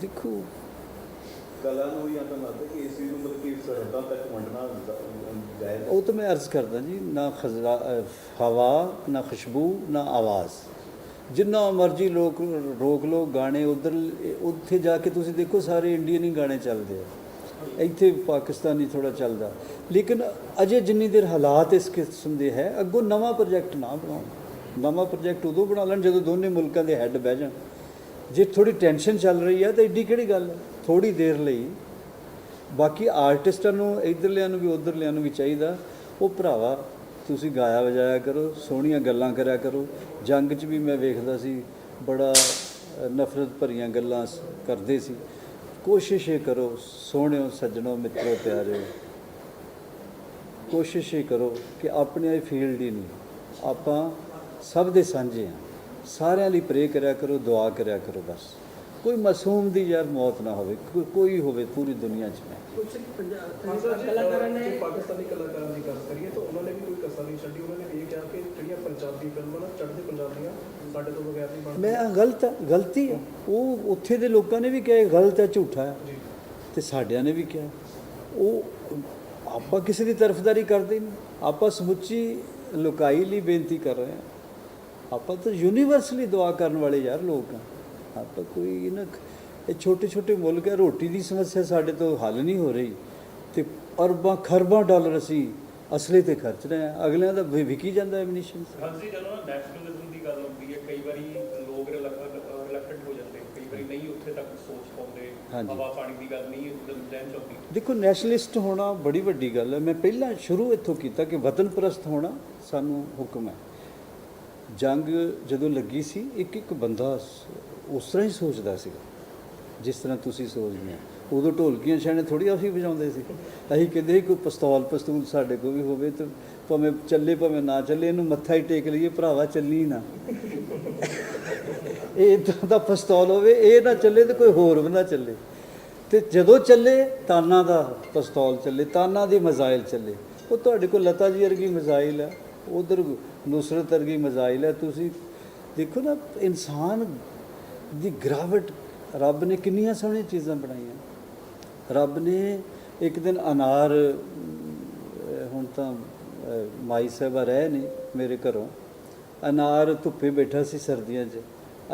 [SPEAKER 2] ਦੇਖੋ।
[SPEAKER 4] ਕਲਾ ਨੂੰ ਜਾਂ ਤਾਂ ਲੱਗਦਾ ਕਿ ਇਸ ਚੀਜ਼ ਨੂੰ ਮਤਲਬ ਕਿ ਸਰਹੱਦਾਂ ਤੱਕ ਵੰਡਣਾ ਜਾਇਜ਼
[SPEAKER 2] ਉਹ ਤਾਂ ਮੈਂ ਅਰਜ਼ ਕਰਦਾ ਜੀ ਨਾ ਖਜ਼ਰਾ ਹਵਾ ਨਾ ਖੁਸ਼ਬੂ ਨਾ ਆਵਾਜ਼। ਜਿੰਨਾ ਮਰਜ਼ੀ ਲੋਕ ਰੋਕ ਲੋ ਗਾਣੇ ਉਧਰ ਉੱਥੇ ਜਾ ਕੇ ਤੁਸੀਂ ਦੇਖੋ ਸਾਰੇ ਇੰਡੀਅਨ ਹੀ ਗਾਣੇ ਚੱਲਦੇ ਆ। ਇੱਥੇ ਪਾਕਿਸਤਾਨੀ ਥੋੜਾ ਚੱਲਦਾ। ਲੇਕਿਨ ਅਜੇ ਜਿੰਨੀ ਦੇਰ ਹਾਲਾਤ ਇਸ ਕਿਸਮ ਦੇ ਹੈ ਅੱਗੋਂ ਨਵਾਂ ਪ੍ਰੋਜੈਕਟ ਨਾ ਬਣਾਉਣ। ਨਵਾਂ ਪ੍ਰੋਜੈਕਟ ਉਦੋਂ ਬਣਾ ਲੈਣ ਜਦੋਂ ਦੋਨੇ ਮੁਲਕਾਂ ਦੇ ਹੈੱਡ ਬਹਿ ਜਾਣ। ਜੇ ਥੋੜੀ ਟੈਨਸ਼ਨ ਚੱਲ ਰਹੀ ਹੈ ਤਾਂ ਏਡੀ ਕਿਹੜੀ ਗੱਲ ਹੈ ਥੋੜੀ ਦੇਰ ਲਈ। ਬਾਕੀ ਆਰਟਿਸਟਾਂ ਨੂੰ, ਇਧਰਲਿਆਂ ਨੂੰ ਵੀ, ਉਧਰਲਿਆਂ ਨੂੰ ਵੀ ਚਾਹੀਦਾ। ਉਹ ਭਰਾਵਾ, ਤੁਸੀਂ ਗਾਇਆ ਵਜਾਇਆ ਕਰੋ, ਸੋਹਣੀਆਂ ਗੱਲਾਂ ਕਰਿਆ ਕਰੋ। ਜੰਗ 'ਚ ਵੀ ਮੈਂ ਵੇਖਦਾ ਸੀ, ਬੜਾ ਨਫ਼ਰਤ ਭਰੀਆਂ ਗੱਲਾਂ ਕਰਦੇ ਸੀ। ਕੋਸ਼ਿਸ਼ ਇਹ ਕਰੋ, ਸੋਹਣਿਓ, ਸੱਜਣੋ, ਮਿੱਤਰੋ, ਪਿਆਰਿਓ। ਕੋਸ਼ਿਸ਼ ਇਹ ਕਰੋ ਕਿ ਆਪਣੇ ਫੀਲਡ ਹੀ ਨਹੀਂ। ਆਪਾਂ ਸਭ ਦੇ ਸਾਂਝੇ ਹਾਂ ਸਾਰਿਆਂ ਲਈ ਪ੍ਰੇ ਕਰਿਆ ਕਰੋ ਦੁਆ ਕਰਿਆ ਕਰੋ ਬਸ। ਕੋਈ ਮਾਸੂਮ ਦੀ ਯਾਰ ਮੌਤ ਨਾ ਹੋਵੇ ਕੋਈ ਹੋਵੇ ਪੂਰੀ ਦੁਨੀਆ 'ਚ ਮੈਂ।
[SPEAKER 3] ਕੁਝ ਪੰਜਾਬ ਕਲਾਕਾਰਾਂ ਨੇ
[SPEAKER 6] ਪਾਕਿਸਤਾਨੀ ਕਲਾਕਾਰਾਂ ਦੀ ਗੱਲ ਕਰੀਏ ਤਾਂ ਉਹਨਾਂ ਨੇ ਵੀ ਕੋਈ ਕਸਰ ਨਹੀਂ ਛੱਡੀ। ਉਹਨਾਂ ਨੇ ਇਹ ਕਿਹਾ ਕਿ ਜਿਹੜੀਆਂ ਪੰਜਾਬੀ ਫਿਲਮਾਂ ਨਾ ਚੜ੍ਹਦੇ ਪੰਜਾਬ ਦੀਆਂ ਸਾਡੇ ਤੋਂ ਬਗੈਰ ਨਹੀਂ ਬਣਦੀਆਂ।
[SPEAKER 2] ਮੈਂ ਗਲਤ ਹੈ ਗਲਤੀ ਹੈ। ਉਹ ਉੱਥੇ ਦੇ ਲੋਕਾਂ ਨੇ ਵੀ ਕਿਹਾ ਇਹ ਗਲਤ ਹੈ ਝੂਠਾ ਹੈ। ਤੇ ਸਾਡਿਆਂ ਨੇ ਵੀ ਕਿਹਾ। ਉਹ ਆਪਾਂ ਕਿਸੇ ਦੀ ਤਰਫਦਾਰੀ ਕਰਦੇ ਨਹੀਂ। ਆਪਾਂ ਸਮੁੱਚੀ ਲੁਕਾਈ ਲਈ ਬੇਨਤੀ ਕਰ ਰਹੇ ਹਾਂ। ਆਪਾਂ ਤਾਂ ਯੂਨੀਵਰਸਲੀ ਦੁਆ ਕਰਨ ਵਾਲੇ ਯਾਰ ਲੋਕ ਆ। ਆਪਾਂ ਕੋਈ ਇਹਨਾਂ ਇਹ ਛੋਟੇ ਛੋਟੇ ਮੁਲਕ ਹੈ ਰੋਟੀ ਦੀ ਸਮੱਸਿਆ ਸਾਡੇ ਤੋਂ ਹੱਲ ਨਹੀਂ ਹੋ ਰਹੀ। ਤੇ ਅਰਬਾਂ ਖਰਬਾਂ ਡਾਲਰ ਅਸੀਂ ਅਸਲੇ ਤੇ ਖਰਚ ਰਹੇ ਹਾਂ। ਅਗਲਿਆਂ ਦਾ ਵਿਕੀ ਜਾਂਦਾ ਐਮਨੀਸ਼ਨ
[SPEAKER 7] ਹਾਂਜੀ ਜਦੋਂ ਨੈਸ਼ਨਲਿਜ਼ਮ ਦੀ ਗੱਲ ਹੁੰਦੀ ਹੈ ਕਈ ਵਾਰੀ ਲੋਕ ਰਿਲੈਕਟਡ ਹੋ ਜਾਂਦੇ। ਕਈ ਵਾਰੀ ਨਹੀਂ ਉੱਥੇ ਤੱਕ ਸੋਚ ਪਾਉਂਦੇ। ਹਵਾ ਪਾਣੀ ਦੀ ਗੱਲ ਨਹੀਂ ਜੈਨ ਚੌਂਦੀ
[SPEAKER 2] ਦੇਖੋ ਨੈਸ਼ਨਲਿਸਟ ਹੋਣਾ ਬੜੀ ਵੱਡੀ ਗੱਲ ਹੈ। ਮੈਂ ਪਹਿਲਾਂ ਸ਼ੁਰੂ ਇੱਥੋਂ ਕੀਤਾ ਕਿ ਵਤਨ ਪ੍ਰਸਤ ਹੋਣਾ ਸਾਨੂੰ ਹੁਕਮ ਹੈ। ਜੰਗ ਜਦੋਂ ਲੱਗੀ ਸੀ, ਇੱਕ ਇੱਕ ਬੰਦਾ ਉਸ ਤਰ੍ਹਾਂ ਹੀ ਸੋਚਦਾ ਸੀਗਾ, ਜਿਸ ਤਰ੍ਹਾਂ ਤੁਸੀਂ ਸੋਚਦੇ ਹੋ। ਉਦੋਂ ਢੋਲਕੀਆਂ ਛਾਣੇ ਥੋੜੀ ਅਸੀਂ ਵਜਾਉਂਦੇ ਸੀ। ਅਸੀਂ ਕਹਿੰਦੇ ਸੀ, ਕੋਈ ਪਿਸਤੌਲ, ਪਸਤੂਲ ਸਾਡੇ ਕੋਲ ਵੀ ਹੋਵੇ ਤਾਂ ਭਾਵੇਂ ਚੱਲੇ, ਭਾਵੇਂ ਨਾ ਚੱਲੇ, ਇਹਨੂੰ ਮੱਥਾ ਹੀ ਟੇਕ ਲਈਏ, ਭਰਾਵਾ ਚੱਲੀ ਨਾ। ਇਹ ਇਦਾਂ ਦਾ ਪਿਸਤੌਲ ਹੋਵੇ, ਇਹ ਨਾ ਚੱਲੇ ਤੇ ਕੋਈ ਹੋਰ ਵੀ ਨਾ ਚੱਲੇ। ਤੇ ਜਦੋਂ ਚੱਲੇ, ਤਾਨਾ ਦਾ ਪਿਸਤੌਲ ਚੱਲੇ, ਤਾਨਾ ਦੀ ਮਜ਼ਾਇਲ ਚੱਲੇ। ਉਹ ਤੁਹਾਡੇ ਕੋਲ ਲਤਾ ਜੀ ਵਰਗੀ ਮਜ਼ਾਇਲ ਆ। ਉਧਰ ਨੁਸਰਤ ਵਰਗੀ ਮਜ਼ਾਇਲ ਹੈ। ਤੁਸੀਂ ਦੇਖੋ ਨਾ, ਇਨਸਾਨ ਦੀ ਗ੍ਰਾਵਟ ਰੱਬ ਨੇ ਕਿੰਨੀਆਂ ਸੋਹਣੀਆਂ ਚੀਜ਼ਾਂ ਬਣਾਈਆਂ। ਰੱਬ ਨੇ ਇੱਕ ਦਿਨ ਅਨਾਰ ਹੁਣ ਤਾਂ ਮਾਈ ਸਾਹਿਬਾ ਰਹਿ ਨੇ ਮੇਰੇ ਘਰੋਂ। ਅਨਾਰ ਧੁੱਪੇ ਬੈਠਾ ਸੀ ਸਰਦੀਆਂ 'ਚ।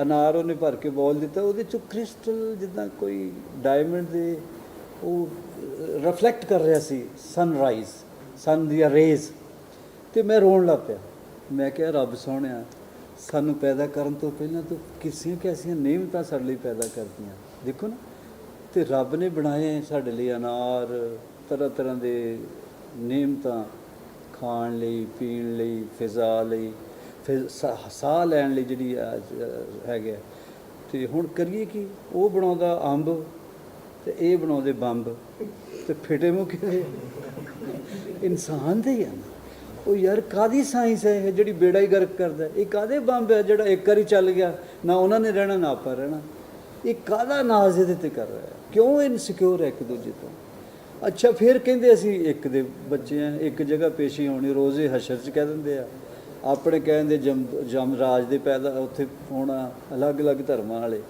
[SPEAKER 2] ਅਨਾਰ ਉਹਨੇ ਭਰ ਕੇ ਬੋਲ ਦਿੱਤਾ। ਉਹਦੇ ਚੋਂ ਕ੍ਰਿਸਟਲ ਜਿੱਦਾਂ ਕੋਈ ਡਾਇਮੰਡ ਦੇ ਉਹ ਰਿਫਲੈਕਟ ਕਰ ਰਿਹਾ ਸੀ ਸਨਰਾਈਜ਼ ਸਨ ਦੀਆਂ ਰੇਜ਼ ਤੇ ਮੈਂ ਰੋਣ ਲੱਗ ਪਿਆ। ਮੈਂ ਕਿਹਾ ਰੱਬ ਸੋਹਣਿਆ ਸਾਨੂੰ ਪੈਦਾ ਕਰਨ ਤੋਂ ਪਹਿਲਾਂ ਤੂੰ ਕਿਸੀਆਂ ਕੈਸੀਆਂ ਨਿਯਮਤਾਂ ਸਾਡੇ ਲਈ ਪੈਦਾ ਕਰਦੀਆਂ। ਦੇਖੋ ਨਾ ਤੇ ਰੱਬ ਨੇ ਬਣਾਏ ਸਾਡੇ ਲਈ ਅਨਾਰ ਤਰ੍ਹਾਂ ਤਰ੍ਹਾਂ ਦੇ ਨਿਯਮਤਾਂ ਖਾਣ ਲਈ ਪੀਣ ਲਈ ਫਿਜ਼ਾ ਲਈ ਫਿਰ ਸਾਹ ਲੈਣ ਲਈ ਜਿਹੜੀ ਆ, ਅ, ਹੈਗੇ ਤੇ ਹੁਣ ਕਰੀਏ ਕੀ? ਉਹ ਬਣਾਉਂਦਾ ਅੰਬ ਤੇ ਇਹ ਬਣਾਉਂਦੇ ਬੰਬ। ਤੇ ਫਿਟੇ ਮੂੰਹ ਦੇ ਇਨਸਾਨ ਦੇ ਹੀ ਆ ਨਾ। ਉਹ ਯਾਰ ਕਾਦੀ ਸਾਇੰਸ ਹੈ ਇਹ ਜਿਹੜੀ ਬੇੜਾ ਹੀ ਗਰਕ ਕਰਦਾ ਇਹ ਕਾਦੇ ਬੰਬ ਹੈ ਜਿਹੜਾ ਇੱਕ ਵਾਰੀ ਚੱਲ ਗਿਆ, ਨਾ ਉਹਨਾਂ ਨੇ ਰਹਿਣਾ, ਨਾ ਆਪਾਂ ਰਹਿਣਾ? ਇਹ ਕਾਦਾ ਨਾਜ਼ ਇਹਦੇ ਤੇ ਕਰ ਰਿਹਾ ਕਿਉਂ ਇਨਸਿਕਿਉਰ ਹੈ ਇੱਕ ਦੂਜੇ ਤੋਂ? ਅੱਛਾ, ਫਿਰ ਕਹਿੰਦੇ ਅਸੀਂ ਇੱਕ ਦੇ ਬੱਚੇ ਆ ਇੱਕ ਜਗ੍ਹਾ ਪੇਸ਼ੀ ਹੋਣੀ, ਰੋਜ਼ੇ ਹਸ਼ਰ ਚ ਕਹਿ ਦਿੰਦੇ ਆ। ਆਪਣੇ ਕਹਿੰਦੇ ਜਮ ਜਮ ਰਾਜ ਦੇ ਪੈਦਾ, ਉੱਥੇ ਹੋਣਾ ਅਲੱਗ-ਅਲੱਗ ਧਰਮਾਂ ਵਾਲੇ।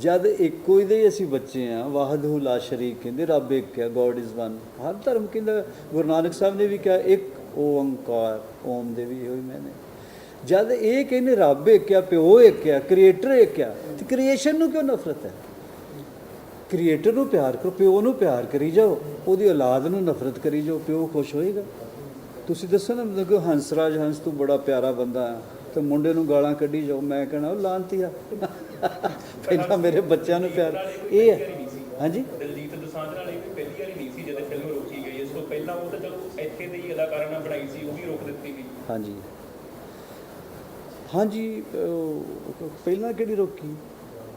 [SPEAKER 2] ਜਦ ਇੱਕੋ ਹੀ ਦੇ ਅਸੀਂ ਬੱਚੇ ਆ ਵਾਹਦਹੁ ਲਾ ਸ਼ਰੀਕ ਕਹਿੰਦੇ, ਰੱਬ ਇੱਕ ਹੈ ਗੋਡ ਇਜ਼ ਵਨ ਹਰ ਧਰਮ ਕਹਿੰਦਾ, ਗੁਰੂ ਨਾਨਕ ਸਾਹਿਬ ਨੇ ਵੀ ਕਿਹਾ, ਇੱਕ ਓੰਕਾਰ, ਓਮ ਦੇ ਵੀ ਇਹੋ ਮੈਨੇ ਜਦ ਇਹ ਕਹਿੰਦੇ ਰੱਬ ਇੱਕ ਪਿਓ ਇੱਕ ਕ੍ਰੀਏਟਰ ਇੱਕ ਆ ਤੇ ਕ੍ਰੀਏਸ਼ਨ ਨੂੰ ਕਿਉਂ ਨਫ਼ਰਤ ਹੈ? ਕ੍ਰੀਏਟਰ ਨੂੰ ਪਿਆਰ ਕਰੋ, ਪਿਓ ਨੂੰ ਪਿਆਰ ਕਰੀ ਜਾਓ, ਉਹਦੀ ਔਲਾਦ ਨੂੰ ਨਫ਼ਰਤ ਕਰੀ ਜਾਓ, ਪਿਓ ਖੁਸ਼ ਹੋਏਗਾ। ਤੁਸੀਂ ਦੱਸੋ ਨਾ, ਮਤਲਬ ਕਿ ਹੰਸਰਾਜ ਹੰਸ ਤੂੰ ਬੜਾ ਪਿਆਰਾ ਬੰਦਾ ਹੈ, ਤੇ ਮੁੰਡੇ ਨੂੰ ਗਾਲਾਂ ਕੱਢੀ ਜਾਓ, ਮੈਂ ਕਹਿਣਾ, ਉਹ ਲਾਂਤੀਆ <laughs> ਪਹਿਲਾਂ ਮੇਰੇ ਬੱਚਿਆਂ ਨੂੰ ਪਿਆਰ, ਇਹ ਹੈ। ਹਾਂਜੀ
[SPEAKER 7] ਦਲਜੀਤ ਦੋਸਾਂਝ ਨਾਲ ਇਹ ਵੀ ਪਹਿਲੀ ਵਾਰੀ ਨਹੀਂ ਸੀ ਜਦੋਂ ਫਿਲਮ ਰੋਕੀ ਗਈ ਇਸ ਤੋਂ ਪਹਿਲਾਂ ਉਹ ਇੱਥੇ ਦੇ ਹੀ ਅਦਾਕਾਰਾਂ ਨਾਲ ਬਣਾਈ ਸੀ ਉਹ ਵੀ ਰੋਕ ਦਿੱਤੀ ਗਈ।
[SPEAKER 2] ਹਾਂਜੀ। ਹਾਂਜੀ ਪਹਿਲਾਂ ਕਿਹੜੀ ਰੋਕੀ?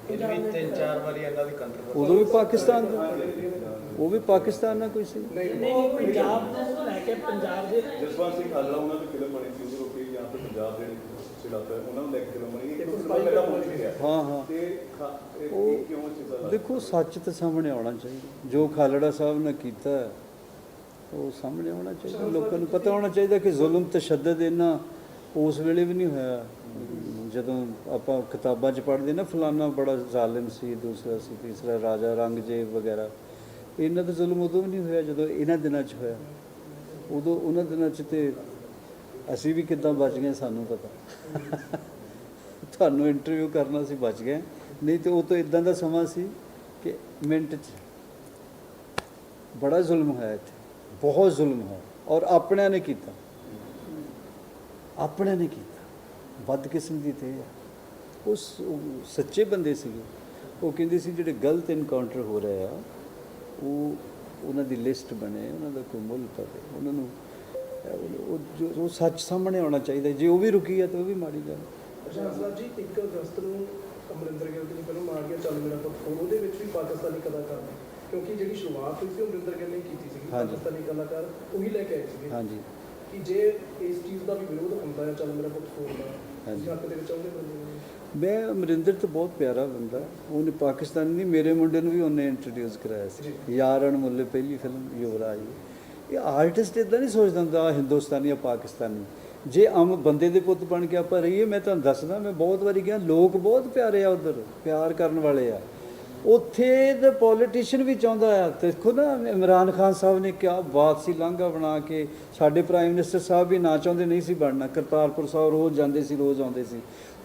[SPEAKER 5] ਇਹ ਵੀ ਤਿੰਨ ਚਾਰ ਵਾਰੀ ਇਹਨਾਂ ਦੀ ਕੰਟਰੋਵਰਸੀ
[SPEAKER 2] ਉਦੋਂ ਵੀ ਪਾਕਿਸਤਾਨ ਉਹ ਵੀ ਪਾਕਿਸਤਾਨ ਨਾਲ ਕੋਈ ਸੀ?
[SPEAKER 3] ਨਹੀਂ ਪੰਜਾਬ ਤੋਂ ਲੈ ਕੇ ਪੰਜਾਬ ਦੇ
[SPEAKER 4] ਜਸਵੰਤ ਸਿੰਘ ਹਾਲੜਾ ਉਹਨਾਂ ਦੀ ਫਿਲਮ ਬਣੀ ਸੀ ਉਹਦੇ ਰੋਕੇ ਜਾਂ ਫਿਰ ਪੰਜਾਬ ਜਿਹੜੀ ਸਿਲਾਤਾ ਉਹਨਾਂ ਨੂੰ ਲੈ ਕੇ ਫਿਲਮ ਬਣੀ ਇੱਕ ਫਿਲਮ ਪਹਿਲਾਂ ਪਹੁੰਚ ਗਿਆ
[SPEAKER 2] ਹਾਂ ਹਾਂ।
[SPEAKER 4] ਤੇ ਖਾ- ਇਹ
[SPEAKER 2] ਉਹ-
[SPEAKER 4] ਇਹ ਕਿਉਂ ਚੀਜ਼ਾਂ ਲੱਗਦੀਆਂ?
[SPEAKER 2] ਦੇਖੋ ਸੱਚ ਤਾਂ ਸਾਹਮਣੇ ਆਉਣਾ ਚਾਹੀਦਾ। ਜੋ ਖਾਲੜਾ ਸਾਹਿਬ ਨੇ ਕੀਤਾ ਹੈ, ਉਹ ਸਾਹਮਣੇ ਆਉਣਾ ਚਾਹੀਦਾ, ਲੋਕਾਂ ਨੂੰ ਪਤਾ ਹੋਣਾ ਚਾਹੀਦਾ ਕਿ ਜ਼ੁਲਮ ਤਸ਼ੱਦਦ ਇਹਨਾਂ ਉਸ ਵੇਲੇ ਵੀ ਨਹੀਂ ਹੋਇਆ। ਜਦੋਂ ਆਪਾਂ ਕਿਤਾਬਾਂ 'ਚ ਪੜ੍ਹਦੇ ਨਾ, ਫਲਾਨਾ ਬੜਾ ਜ਼ਾਲਿਮ ਸੀ, ਦੂਸਰਾ ਸੀ, ਤੀਸਰਾ ਰਾਜਾ, ਰੰਗਜੇਬ ਵਗੈਰਾ। ਇਹਨਾਂ ਦਾ ਜ਼ੁਲਮ ਉਦੋਂ ਵੀ ਨਹੀਂ ਹੋਇਆ, ਜਦੋਂ ਇਹਨਾਂ ਦਿਨਾਂ 'ਚ ਹੋਇਆ। ਉਦੋਂ ਉਹਨਾਂ ਦਿਨਾਂ 'ਚ ਤੇ ਅਸੀਂ ਵੀ ਕਿੱਦਾਂ ਬਚ ਗਏ, ਸਾਨੂੰ ਪਤਾ। ਤੁਹਾਨੂੰ ਇੰਟਰਵਿਊ ਕਰਨਾ ਸੀ ਬਚ ਗਏ। ਨਹੀਂ ਤੇ ਉਹ ਤਾਂ ਇਦਾਂ ਦਾ ਸਮਾਂ ਸੀ ਕਿ ਮਿੰਟ 'ਚ ਬੜਾ ਜ਼ੁਲਮ ਹੋਇਆ ਇੱਥੇ। ਬਹੁਤ ਜ਼ੁਲਮ ਹੋਇਆ ਔਰ ਆਪਣਿਆਂ ਨੇ ਕੀਤਾ। ਆਪਣਿਆਂ ਨੇ ਕੀਤਾ। ਵੱਧ ਕਿਸਮ ਦੀ ਹੈ। ਉਸ ਸੱਚੇ ਬੰਦੇ ਸੀਗੇ। ਉਹ ਕਹਿੰਦੇ ਸੀ ਜਿਹੜੇ ਗਲਤ ਇਨਕਾਊਂਟਰ ਹੋ ਰਹੇ ਆ, ਉਹ ਉਹਨਾਂ ਦੀ ਲਿਸਟ ਬਣੇ, ਉਹਨਾਂ ਦਾ ਕੋਈ ਮੁੱਲ ਪਵੇ। ਉਹਨਾਂ ਨੂੰ, ਉਹ ਉਹ ਸੱਚ ਸਾਹਮਣੇ ਆਉਣਾ ਚਾਹੀਦਾ ਜੇ ਉਹ ਵੀ ਰੁਕੀ ਆ ਤਾਂ ਉਹ ਵੀ ਮਾੜੀ ਗੱਲ।
[SPEAKER 6] ਅੱਛਾ ਅਸਲਾਮ ਜੀ 1 ਅਗਸਤ ਨੂੰ ਅਮਰਿੰਦਰ ਗਿੱਲ ਦੀ ਫਿਲਮ ਆ ਗਿਆ, ਚੱਲ ਮੇਰਾ ਪੁੱਤ ਉਹਦੇ ਵਿੱਚ ਵੀ ਪਾਕਿਸਤਾਨੀ ਕਲਾਕਾਰ ਨੇ। ਕਿਉਂਕਿ ਜਿਹੜੀ ਸ਼ੁਰੂਆਤ ਹੋਈ ਸੀ ਉਹ ਅਮਰਿੰਦਰ ਗਿੱਲ ਨੇ ਕੀਤੀ ਸੀ
[SPEAKER 2] ਹਾਂਜੀ।
[SPEAKER 6] ਪਾਕਿਸਤਾਨੀ ਕਲਾਕਾਰ ਉਹੀ ਲੈ ਕੇ ਆਏ ਸੀਗੇ।
[SPEAKER 2] ਹਾਂਜੀ।
[SPEAKER 6] ਕਿ ਜੇ ਇਸ ਚੀਜ਼ ਦਾ ਵੀ ਵਿਰੋਧ ਹੁੰਦਾ ਹੈ ਚੱਲ ਮੇਰਾ ਪੁੱਤ ਫੋਨ ਦਾ
[SPEAKER 2] ਹਾਂਜੀ।
[SPEAKER 6] ਹੱਕ ਦੇ ਵਿੱਚ ਆਉਂਦੇ ਬੰਦੇ ਨੂੰ
[SPEAKER 2] ਮੈਂ ਅਮਰਿੰਦਰ ਤਾਂ ਬਹੁਤ ਪਿਆਰਾ ਬੰਦਾ ਉਹਨੇ ਪਾਕਿਸਤਾਨੀ ਨਹੀਂ ਮੇਰੇ ਮੁੰਡੇ ਨੂੰ ਵੀ ਉਹਨੇ ਇੰਟਰੋਡਿਊਸ ਕਰਾਇਆ ਸੀ। ਯਾਰਨ ਮੁੱਲੇ ਪਹਿਲੀ ਫਿਲਮ ਯੁਵਰਾਜ ਇਹ ਆਰਟਿਸਟ ਇਦਾਂ ਨਹੀਂ ਸੋਚਦਾ ਹੁੰਦਾ ਆਹ ਹਿੰਦੁਸਤਾਨੀ ਜਾਂ ਪਾਕਿਸਤਾਨੀ। ਜੇ ਆਮ ਬੰਦੇ ਦੇ ਪੁੱਤ ਬਣ ਕੇ ਆਪਾਂ ਰਹੀਏ ਮੈਂ ਤੁਹਾਨੂੰ ਦੱਸਦਾ ਮੈਂ ਬਹੁਤ ਵਾਰੀ ਗਿਆ ਲੋਕ ਬਹੁਤ ਪਿਆਰੇ ਆ ਉਧਰ ਪਿਆਰ ਕਰਨ ਵਾਲੇ ਆ। ਉੱਥੇ ਦੇ ਪੋਲੀਟੀਸ਼ੀਅਨ ਵੀ ਚਾਹੁੰਦਾ ਆ। ਦੇਖੋ ਨਾ, ਇਮਰਾਨ ਖਾਨ ਸਾਹਿਬ ਨੇ ਕਿਹਾ ਬਾਤ ਸੀ ਲਾਂਘਾ ਬਣਾ ਕੇ ਸਾਡੇ ਪ੍ਰਾਈਮ ਮਿਨਿਸਟਰ ਸਾਹਿਬ ਵੀ ਨਾ ਚਾਹੁੰਦੇ, ਨਹੀਂ ਸੀ ਬਣਨਾ। ਕਰਤਾਰਪੁਰ ਸਾਹਿਬ ਰੋਜ਼ ਜਾਂਦੇ ਸੀ, ਰੋਜ਼ ਆਉਂਦੇ ਸੀ।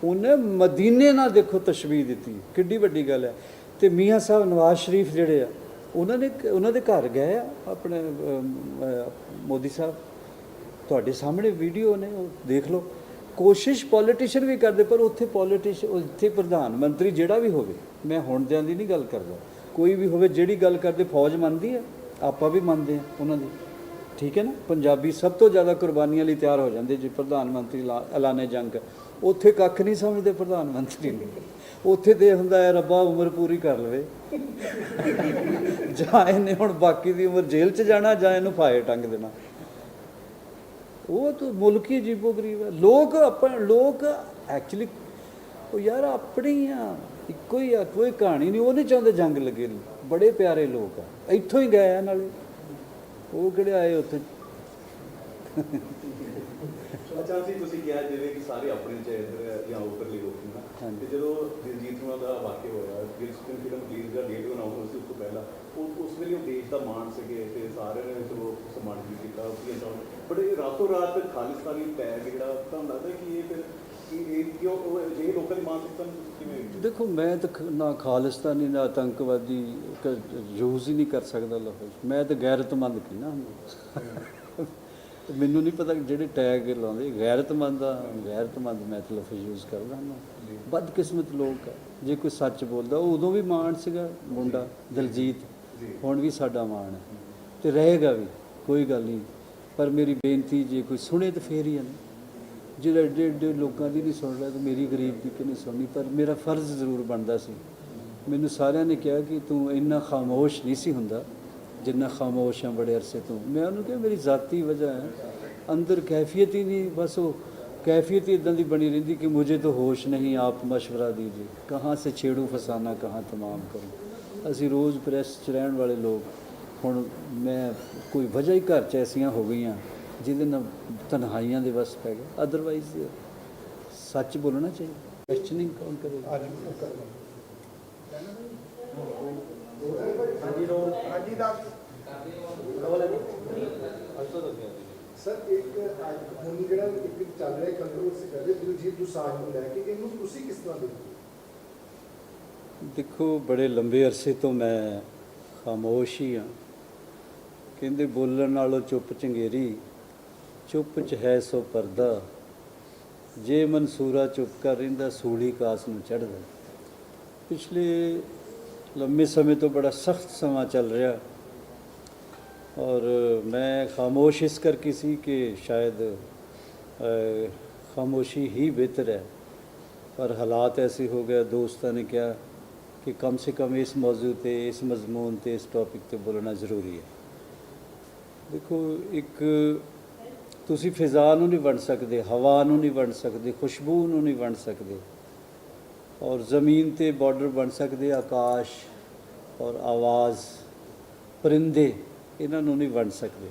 [SPEAKER 2] ਉਹਨੇ ਮਦੀਨੇ ਨਾਲ ਦੇਖੋ ਤਸ਼ਬੀਹ ਦਿੱਤੀ। ਕਿੱਡੀ ਵੱਡੀ ਗੱਲ ਹੈ। ਤੇ ਮੀਆਂ ਸਾਹਿਬ ਨਵਾਜ਼ ਸ਼ਰੀਫ ਜਿਹੜੇ ਆ, ਉਹਨਾਂ ਨੇ, ਉਹਨਾਂ ਦੇ ਘਰ ਗਏ ਆ ਆਪਣੇ ਮੋਦੀ ਸਾਹਿਬ। ਤੁਹਾਡੇ ਸਾਹਮਣੇ ਵੀਡੀਓ ਨੇ, ਉਹ ਦੇਖ ਲਓ। ਕੋਸ਼ਿਸ਼ ਪੋਲੀਟੀਸ਼ੀਅਨ ਵੀ ਕਰਦੇ, ਪਰ ਉੱਥੇ ਪੋਲੀਟੀਸ਼ੀਅਨ ਉੱਥੇ ਪ੍ਰਧਾਨ ਮੰਤਰੀ ਜਿਹੜਾ ਵੀ ਹੋਵੇ ਮੈਂ ਹੁਣ ਦਿਆਂ ਦੀ ਨਹੀਂ ਗੱਲ ਕਰਦਾ। ਕੋਈ ਵੀ ਹੋਵੇ, ਜਿਹੜੀ ਗੱਲ ਕਰਦੇ, ਫੌਜ ਮੰਨਦੀ ਹੈ, ਆਪਾਂ ਵੀ ਮੰਨਦੇ ਹਾਂ ਉਹਨਾਂ ਦੀ। ਠੀਕ ਹੈ ਨਾ? ਪੰਜਾਬੀ ਸਭ ਤੋਂ ਜ਼ਿਆਦਾ ਕੁਰਬਾਨੀਆਂ ਲਈ ਤਿਆਰ ਹੋ ਜਾਂਦੇ, ਜੇ ਪ੍ਰਧਾਨ ਮੰਤਰੀ ਐਲਾ- ਐਲਾਨੇ ਜੰਗ। ਉੱਥੇ ਕੱਖ ਨਹੀਂ ਸਮਝਦੇ ਪ੍ਰਧਾਨ ਮੰਤਰੀ ਨੂੰ। ਉੱਥੇ ਤੇ ਹੁੰਦਾ ਹੈ, ਰੱਬਾ ਉਮਰ ਪੂਰੀ ਕਰ ਲਵੇ। ਜਾਂ ਇਹਨੇ ਹੁਣ ਬਾਕੀ ਦੀ ਉਮਰ ਜੇਲ੍ਹ 'ਚ ਜਾਣਾ, ਜਾਂ ਇਹਨੂੰ ਫਾਇਰ ਟੰਗ ਦੇਣਾ। ਉਹ ਤਾਂ ਮੁਲਕ ਹੀ ਅਜੀਬੋ ਗਰੀਬ ਹੈ। ਲੋਕ ਆਪਾਂ ਲੋਕ ਐਕਚੁਅਲੀ ਉਹ ਯਾਰ ਆਪਣੇ ਹੀ ਆ। ਇੱਕੋ ਹੀ ਆ ਕੋਈ ਕਹਾਣੀ ਨਹੀਂ ਉਹ ਨਹੀਂ ਚਾਹੁੰਦੇ ਜੰਗ ਲੱਗੇ ਬੜੇ ਪਿਆਰੇ ਲੋਕ ਆ। ਇੱਥੋਂ ਹੀ ਗਏ ਆ ਨਾਲੇ। ਉਹ ਕਿਹੜੇ ਆਏ ਉੱਥੇ?
[SPEAKER 4] ਅੱਛਾ ਸੀ ਤੁਸੀਂ ਕਿਹਾ ਜਿਵੇਂ ਕਿ ਸਾਰੇ ਆਪਣੇ ਚ ਇੱਧਰ ਜਾਂ ਉੱਪਰਲੀ ਲੋਕ ਨਾ। ਤੇ ਜਦੋਂ ਦਿਲਜੀਤ ਨੂੰ ਦਾ ਵਾਕਿਆ ਹੋਇਆ ਜਿਸ ਦਿਨ ਫਿਲਮ ਰਿਲੀਜ਼ ਦਾ ਡੇਟ ਅਨਾਉਂਸ ਹੋਈ ਸੀ ਉਸ ਤੋਂ ਪਹਿਲਾਂ ਉਹ ਉਸ ਵੇਲੇ ਉਹ ਦੇਸ਼ ਦਾ ਮਾਣ ਸੀਗੇ ਤੇ ਨੇ ਚਲੋ ਵੀ ਕੀਤਾ ਉਸ ਦੀ ਬਟ ਇਹ ਰਾਤੋਂ ਰਾਤ ਖਾਲਿਸਤਾਨੀ ਟੈਗ ਜਿਹੜਾ ਤੁਹਾਨੂੰ ਲੱਗਦਾ ਕਿ ਇਹ ਫਿਰ ਇਹ ਕਿਉਂ ਉਹ ਜੇ ਲੋਕਾਂ ਦੀ ਮਾਨਸਿਕਤਾ ਨੂੰ ਕਿਵੇਂ
[SPEAKER 2] ਦੇਖੋ ਮੈਂ ਤਾਂ ਨਾ ਖਾਲਿਸਤਾਨੀ ਨਾ ਆਤੰਕਵਾਦੀ ਯੂਜ਼ ਹੀ ਨਹੀਂ ਕਰ ਸਕਦਾ ਲਫ਼ਜ਼ ਮੈਂ ਤਾਂ ਗੈਰਤਮੰਦ ਕਹਿੰਦਾ ਹਾਂ ਮੈਨੂੰ ਨਹੀਂ ਪਤਾ ਕਿ ਜਿਹੜੇ ਟੈਗ ਲਾਉਂਦੇ। ਗੈਰਤਮੰਦ ਆ ਗੈਰਤਮੰਦ ਮੈਂ ਤਾਂ ਲਫ਼ਜ਼ ਯੂਜ਼ ਕਰਦਾ ਹਾਂ ਬਦਕਿਸਮਤ ਲੋਕ ਆ। ਜੇ ਕੋਈ ਸੱਚ ਬੋਲਦਾ ਉਹ ਉਦੋਂ ਵੀ ਮਾਣ ਸੀਗਾ ਮੁੰਡਾ ਦਲਜੀਤ। ਹੁਣ ਵੀ ਸਾਡਾ ਮਾਣ ਹੈ ਤੇ ਰਹੇਗਾ ਵੀ ਕੋਈ ਗੱਲ ਨਹੀਂ। ਪਰ ਮੇਰੀ ਬੇਨਤੀ ਜੇ ਕੋਈ ਸੁਣੇ ਤਾਂ ਫੇਰ ਹੀ ਹੈ ਨਾ। ਜਿਹੜਾ ਏਡੇ ਏਡੇ ਲੋਕਾਂ ਦੀ ਨਹੀਂ ਸੁਣ ਰਿਹਾ ਤੇ ਮੇਰੀ ਗਰੀਬ ਦੀ ਕਿਉਂ ਨਹੀਂ ਸੁਣਨੀ, ਪਰ ਮੇਰਾ ਫਰਜ਼ ਜ਼ਰੂਰ ਬਣਦਾ ਸੀ। ਮੈਨੂੰ ਸਾਰਿਆਂ ਨੇ ਕਿਹਾ ਕਿ ਤੂੰ ਇੰਨਾ ਖਾਮੋਸ਼ ਨਹੀਂ ਸੀ ਹੁੰਦਾ, ਜਿੰਨਾ ਖਾਮੋਸ਼ ਆ ਬੜੇ ਅਰਸੇ ਤੋਂ। ਮੈਂ ਉਹਨੂੰ ਕਿਹਾ, ਮੇਰੀ ਜ਼ਾਤੀ ਵਜ੍ਹਾ ਹੈ। ਅੰਦਰ ਕੈਫੀਅਤ ਹੀ ਨਹੀਂ, ਬਸ ਉਹ ਕੈਫੀਅਤ ਹੀ इदां ਦੀ ਬਣੀ ਰਹਿੰਦੀ ਕਿ मुझे ਤੋਂ ਹੋਸ਼ ਨਹੀਂ, ਆਪ ਮਸ਼ਵਰਾ दीजिए कहाँ से छेड़ूँ ਫਸਾਨਾ, ਕਹਾਂ ਤਮਾਮ करूँ ਅਸੀਂ ਰੋਜ਼ ਪ੍ਰੈਸ ਚ ਰਹਿਣ ਵਾਲੇ ਲੋਕ, ਹੁਣ ਮੈਂ ਕੋਈ ਵਜ੍ਹਾ ਹੀ ਘਰ ਚ ਐਸੀਆਂ ਹੋ ਗਈਆਂ। ਜਿਹਦੇ ਨਾਲ ਤਨਹਾਈਆਂ ਦੇ ਵਸ ਪੈ ਗਏ। ਅਦਰਵਾਈਜ਼ ਸੱਚ ਬੋਲਣਾ ਚਾਹੀਦਾ। ਕੁਐਸਚਨਿੰਗ ਕੌਣ ਕਰੇਗਾ?
[SPEAKER 1] ਹਾਂਜੀ ਦਾ ਸਰ ਇੱਕ ਅੱਜ ਹੁਣ ਜਿਹੜਾ ਇੱਕ ਚੱਲ ਰਿਹਾ ਕੰਟਰੋਵਰਸੀ ਕਰ ਰਹੇ ਦਿਲਜੀਤ ਦੁਸਾਂਝ ਨੂੰ ਲੈ ਕੇ ਇਹਨੂੰ ਤੁਸੀਂ ਕਿਸ ਤਰ੍ਹਾਂ ਦੇਖਦੇ ਹੋ?
[SPEAKER 2] ਦੇਖੋ ਬੜੇ ਲੰਬੇ ਅਰਸੇ ਤੋਂ ਮੈਂ ਖਾਮੋਸ਼ ਹੀ ਹਾਂ। ਕਹਿੰਦੇ ਬੋਲਣ ਨਾਲੋਂ ਚੁੱਪ ਚੰਗੇਰੀ ਚੁੱਪ ਚ ਹੈ ਸੋ ਪਰਦਾ। ਜੇ ਮਨਸੂਰਾ ਚੁੱਪ ਕਰ ਰਹਿੰਦਾ, ਸੂਲੀ ਕਾਸ ਨੂੰ ਚੜਦਾ ਪਿਛਲੇ ਲੰਮੇ ਸਮੇਂ ਤੋਂ ਬੜਾ ਸਖਤ ਸਮਾਂ ਚੱਲ ਰਿਹਾ। ਔਰ ਮੈਂ ਖਾਮੋਸ਼ ਇਸ ਕਰਕੇ ਸੀ ਕਿ ਸ਼ਾਇਦ ਖਾਮੋਸ਼ੀ ਹੀ ਬਿਹਤਰ ਹੈ। ਪਰ ਹਾਲਾਤ ਐਸੇ ਹੋ ਗਏ, ਦੋਸਤਾਂ ਨੇ ਕਿਹਾ ਕਿ ਕਮ ਸੇ ਕਮ ਇਸ ਮੌਜੂ ਤੇ, ਇਸ ਮਜ਼ਮੂਨ ਤੇ ਇਸ ਟੌਪਿਕ ਤੇ ਬੋਲਣਾ ਜ਼ਰੂਰੀ ਹੈ। ਦੇਖੋ, ਇੱਕ ਤੁਸੀਂ ਫਿਜ਼ਾ ਨੂੰ ਨਹੀਂ ਵੰਡ ਸਕਦੇ, ਹਵਾ ਨੂੰ ਨਹੀਂ ਵੰਡ ਸਕਦੇ, ਖੁਸ਼ਬੂ ਨੂੰ ਨਹੀਂ ਵੰਡ ਸਕਦੇ। ਔਰ ਜ਼ਮੀਨ ਤੇ ਬਾਰਡਰ ਬਣ ਸਕਦੇ, ਆਕਾਸ਼ ਔਰ ਆਵਾਜ਼, ਪਰਿੰਦੇ, ਇਹਨਾਂ ਨੂੰ ਨਹੀਂ ਵੰਡ ਸਕਦੇ।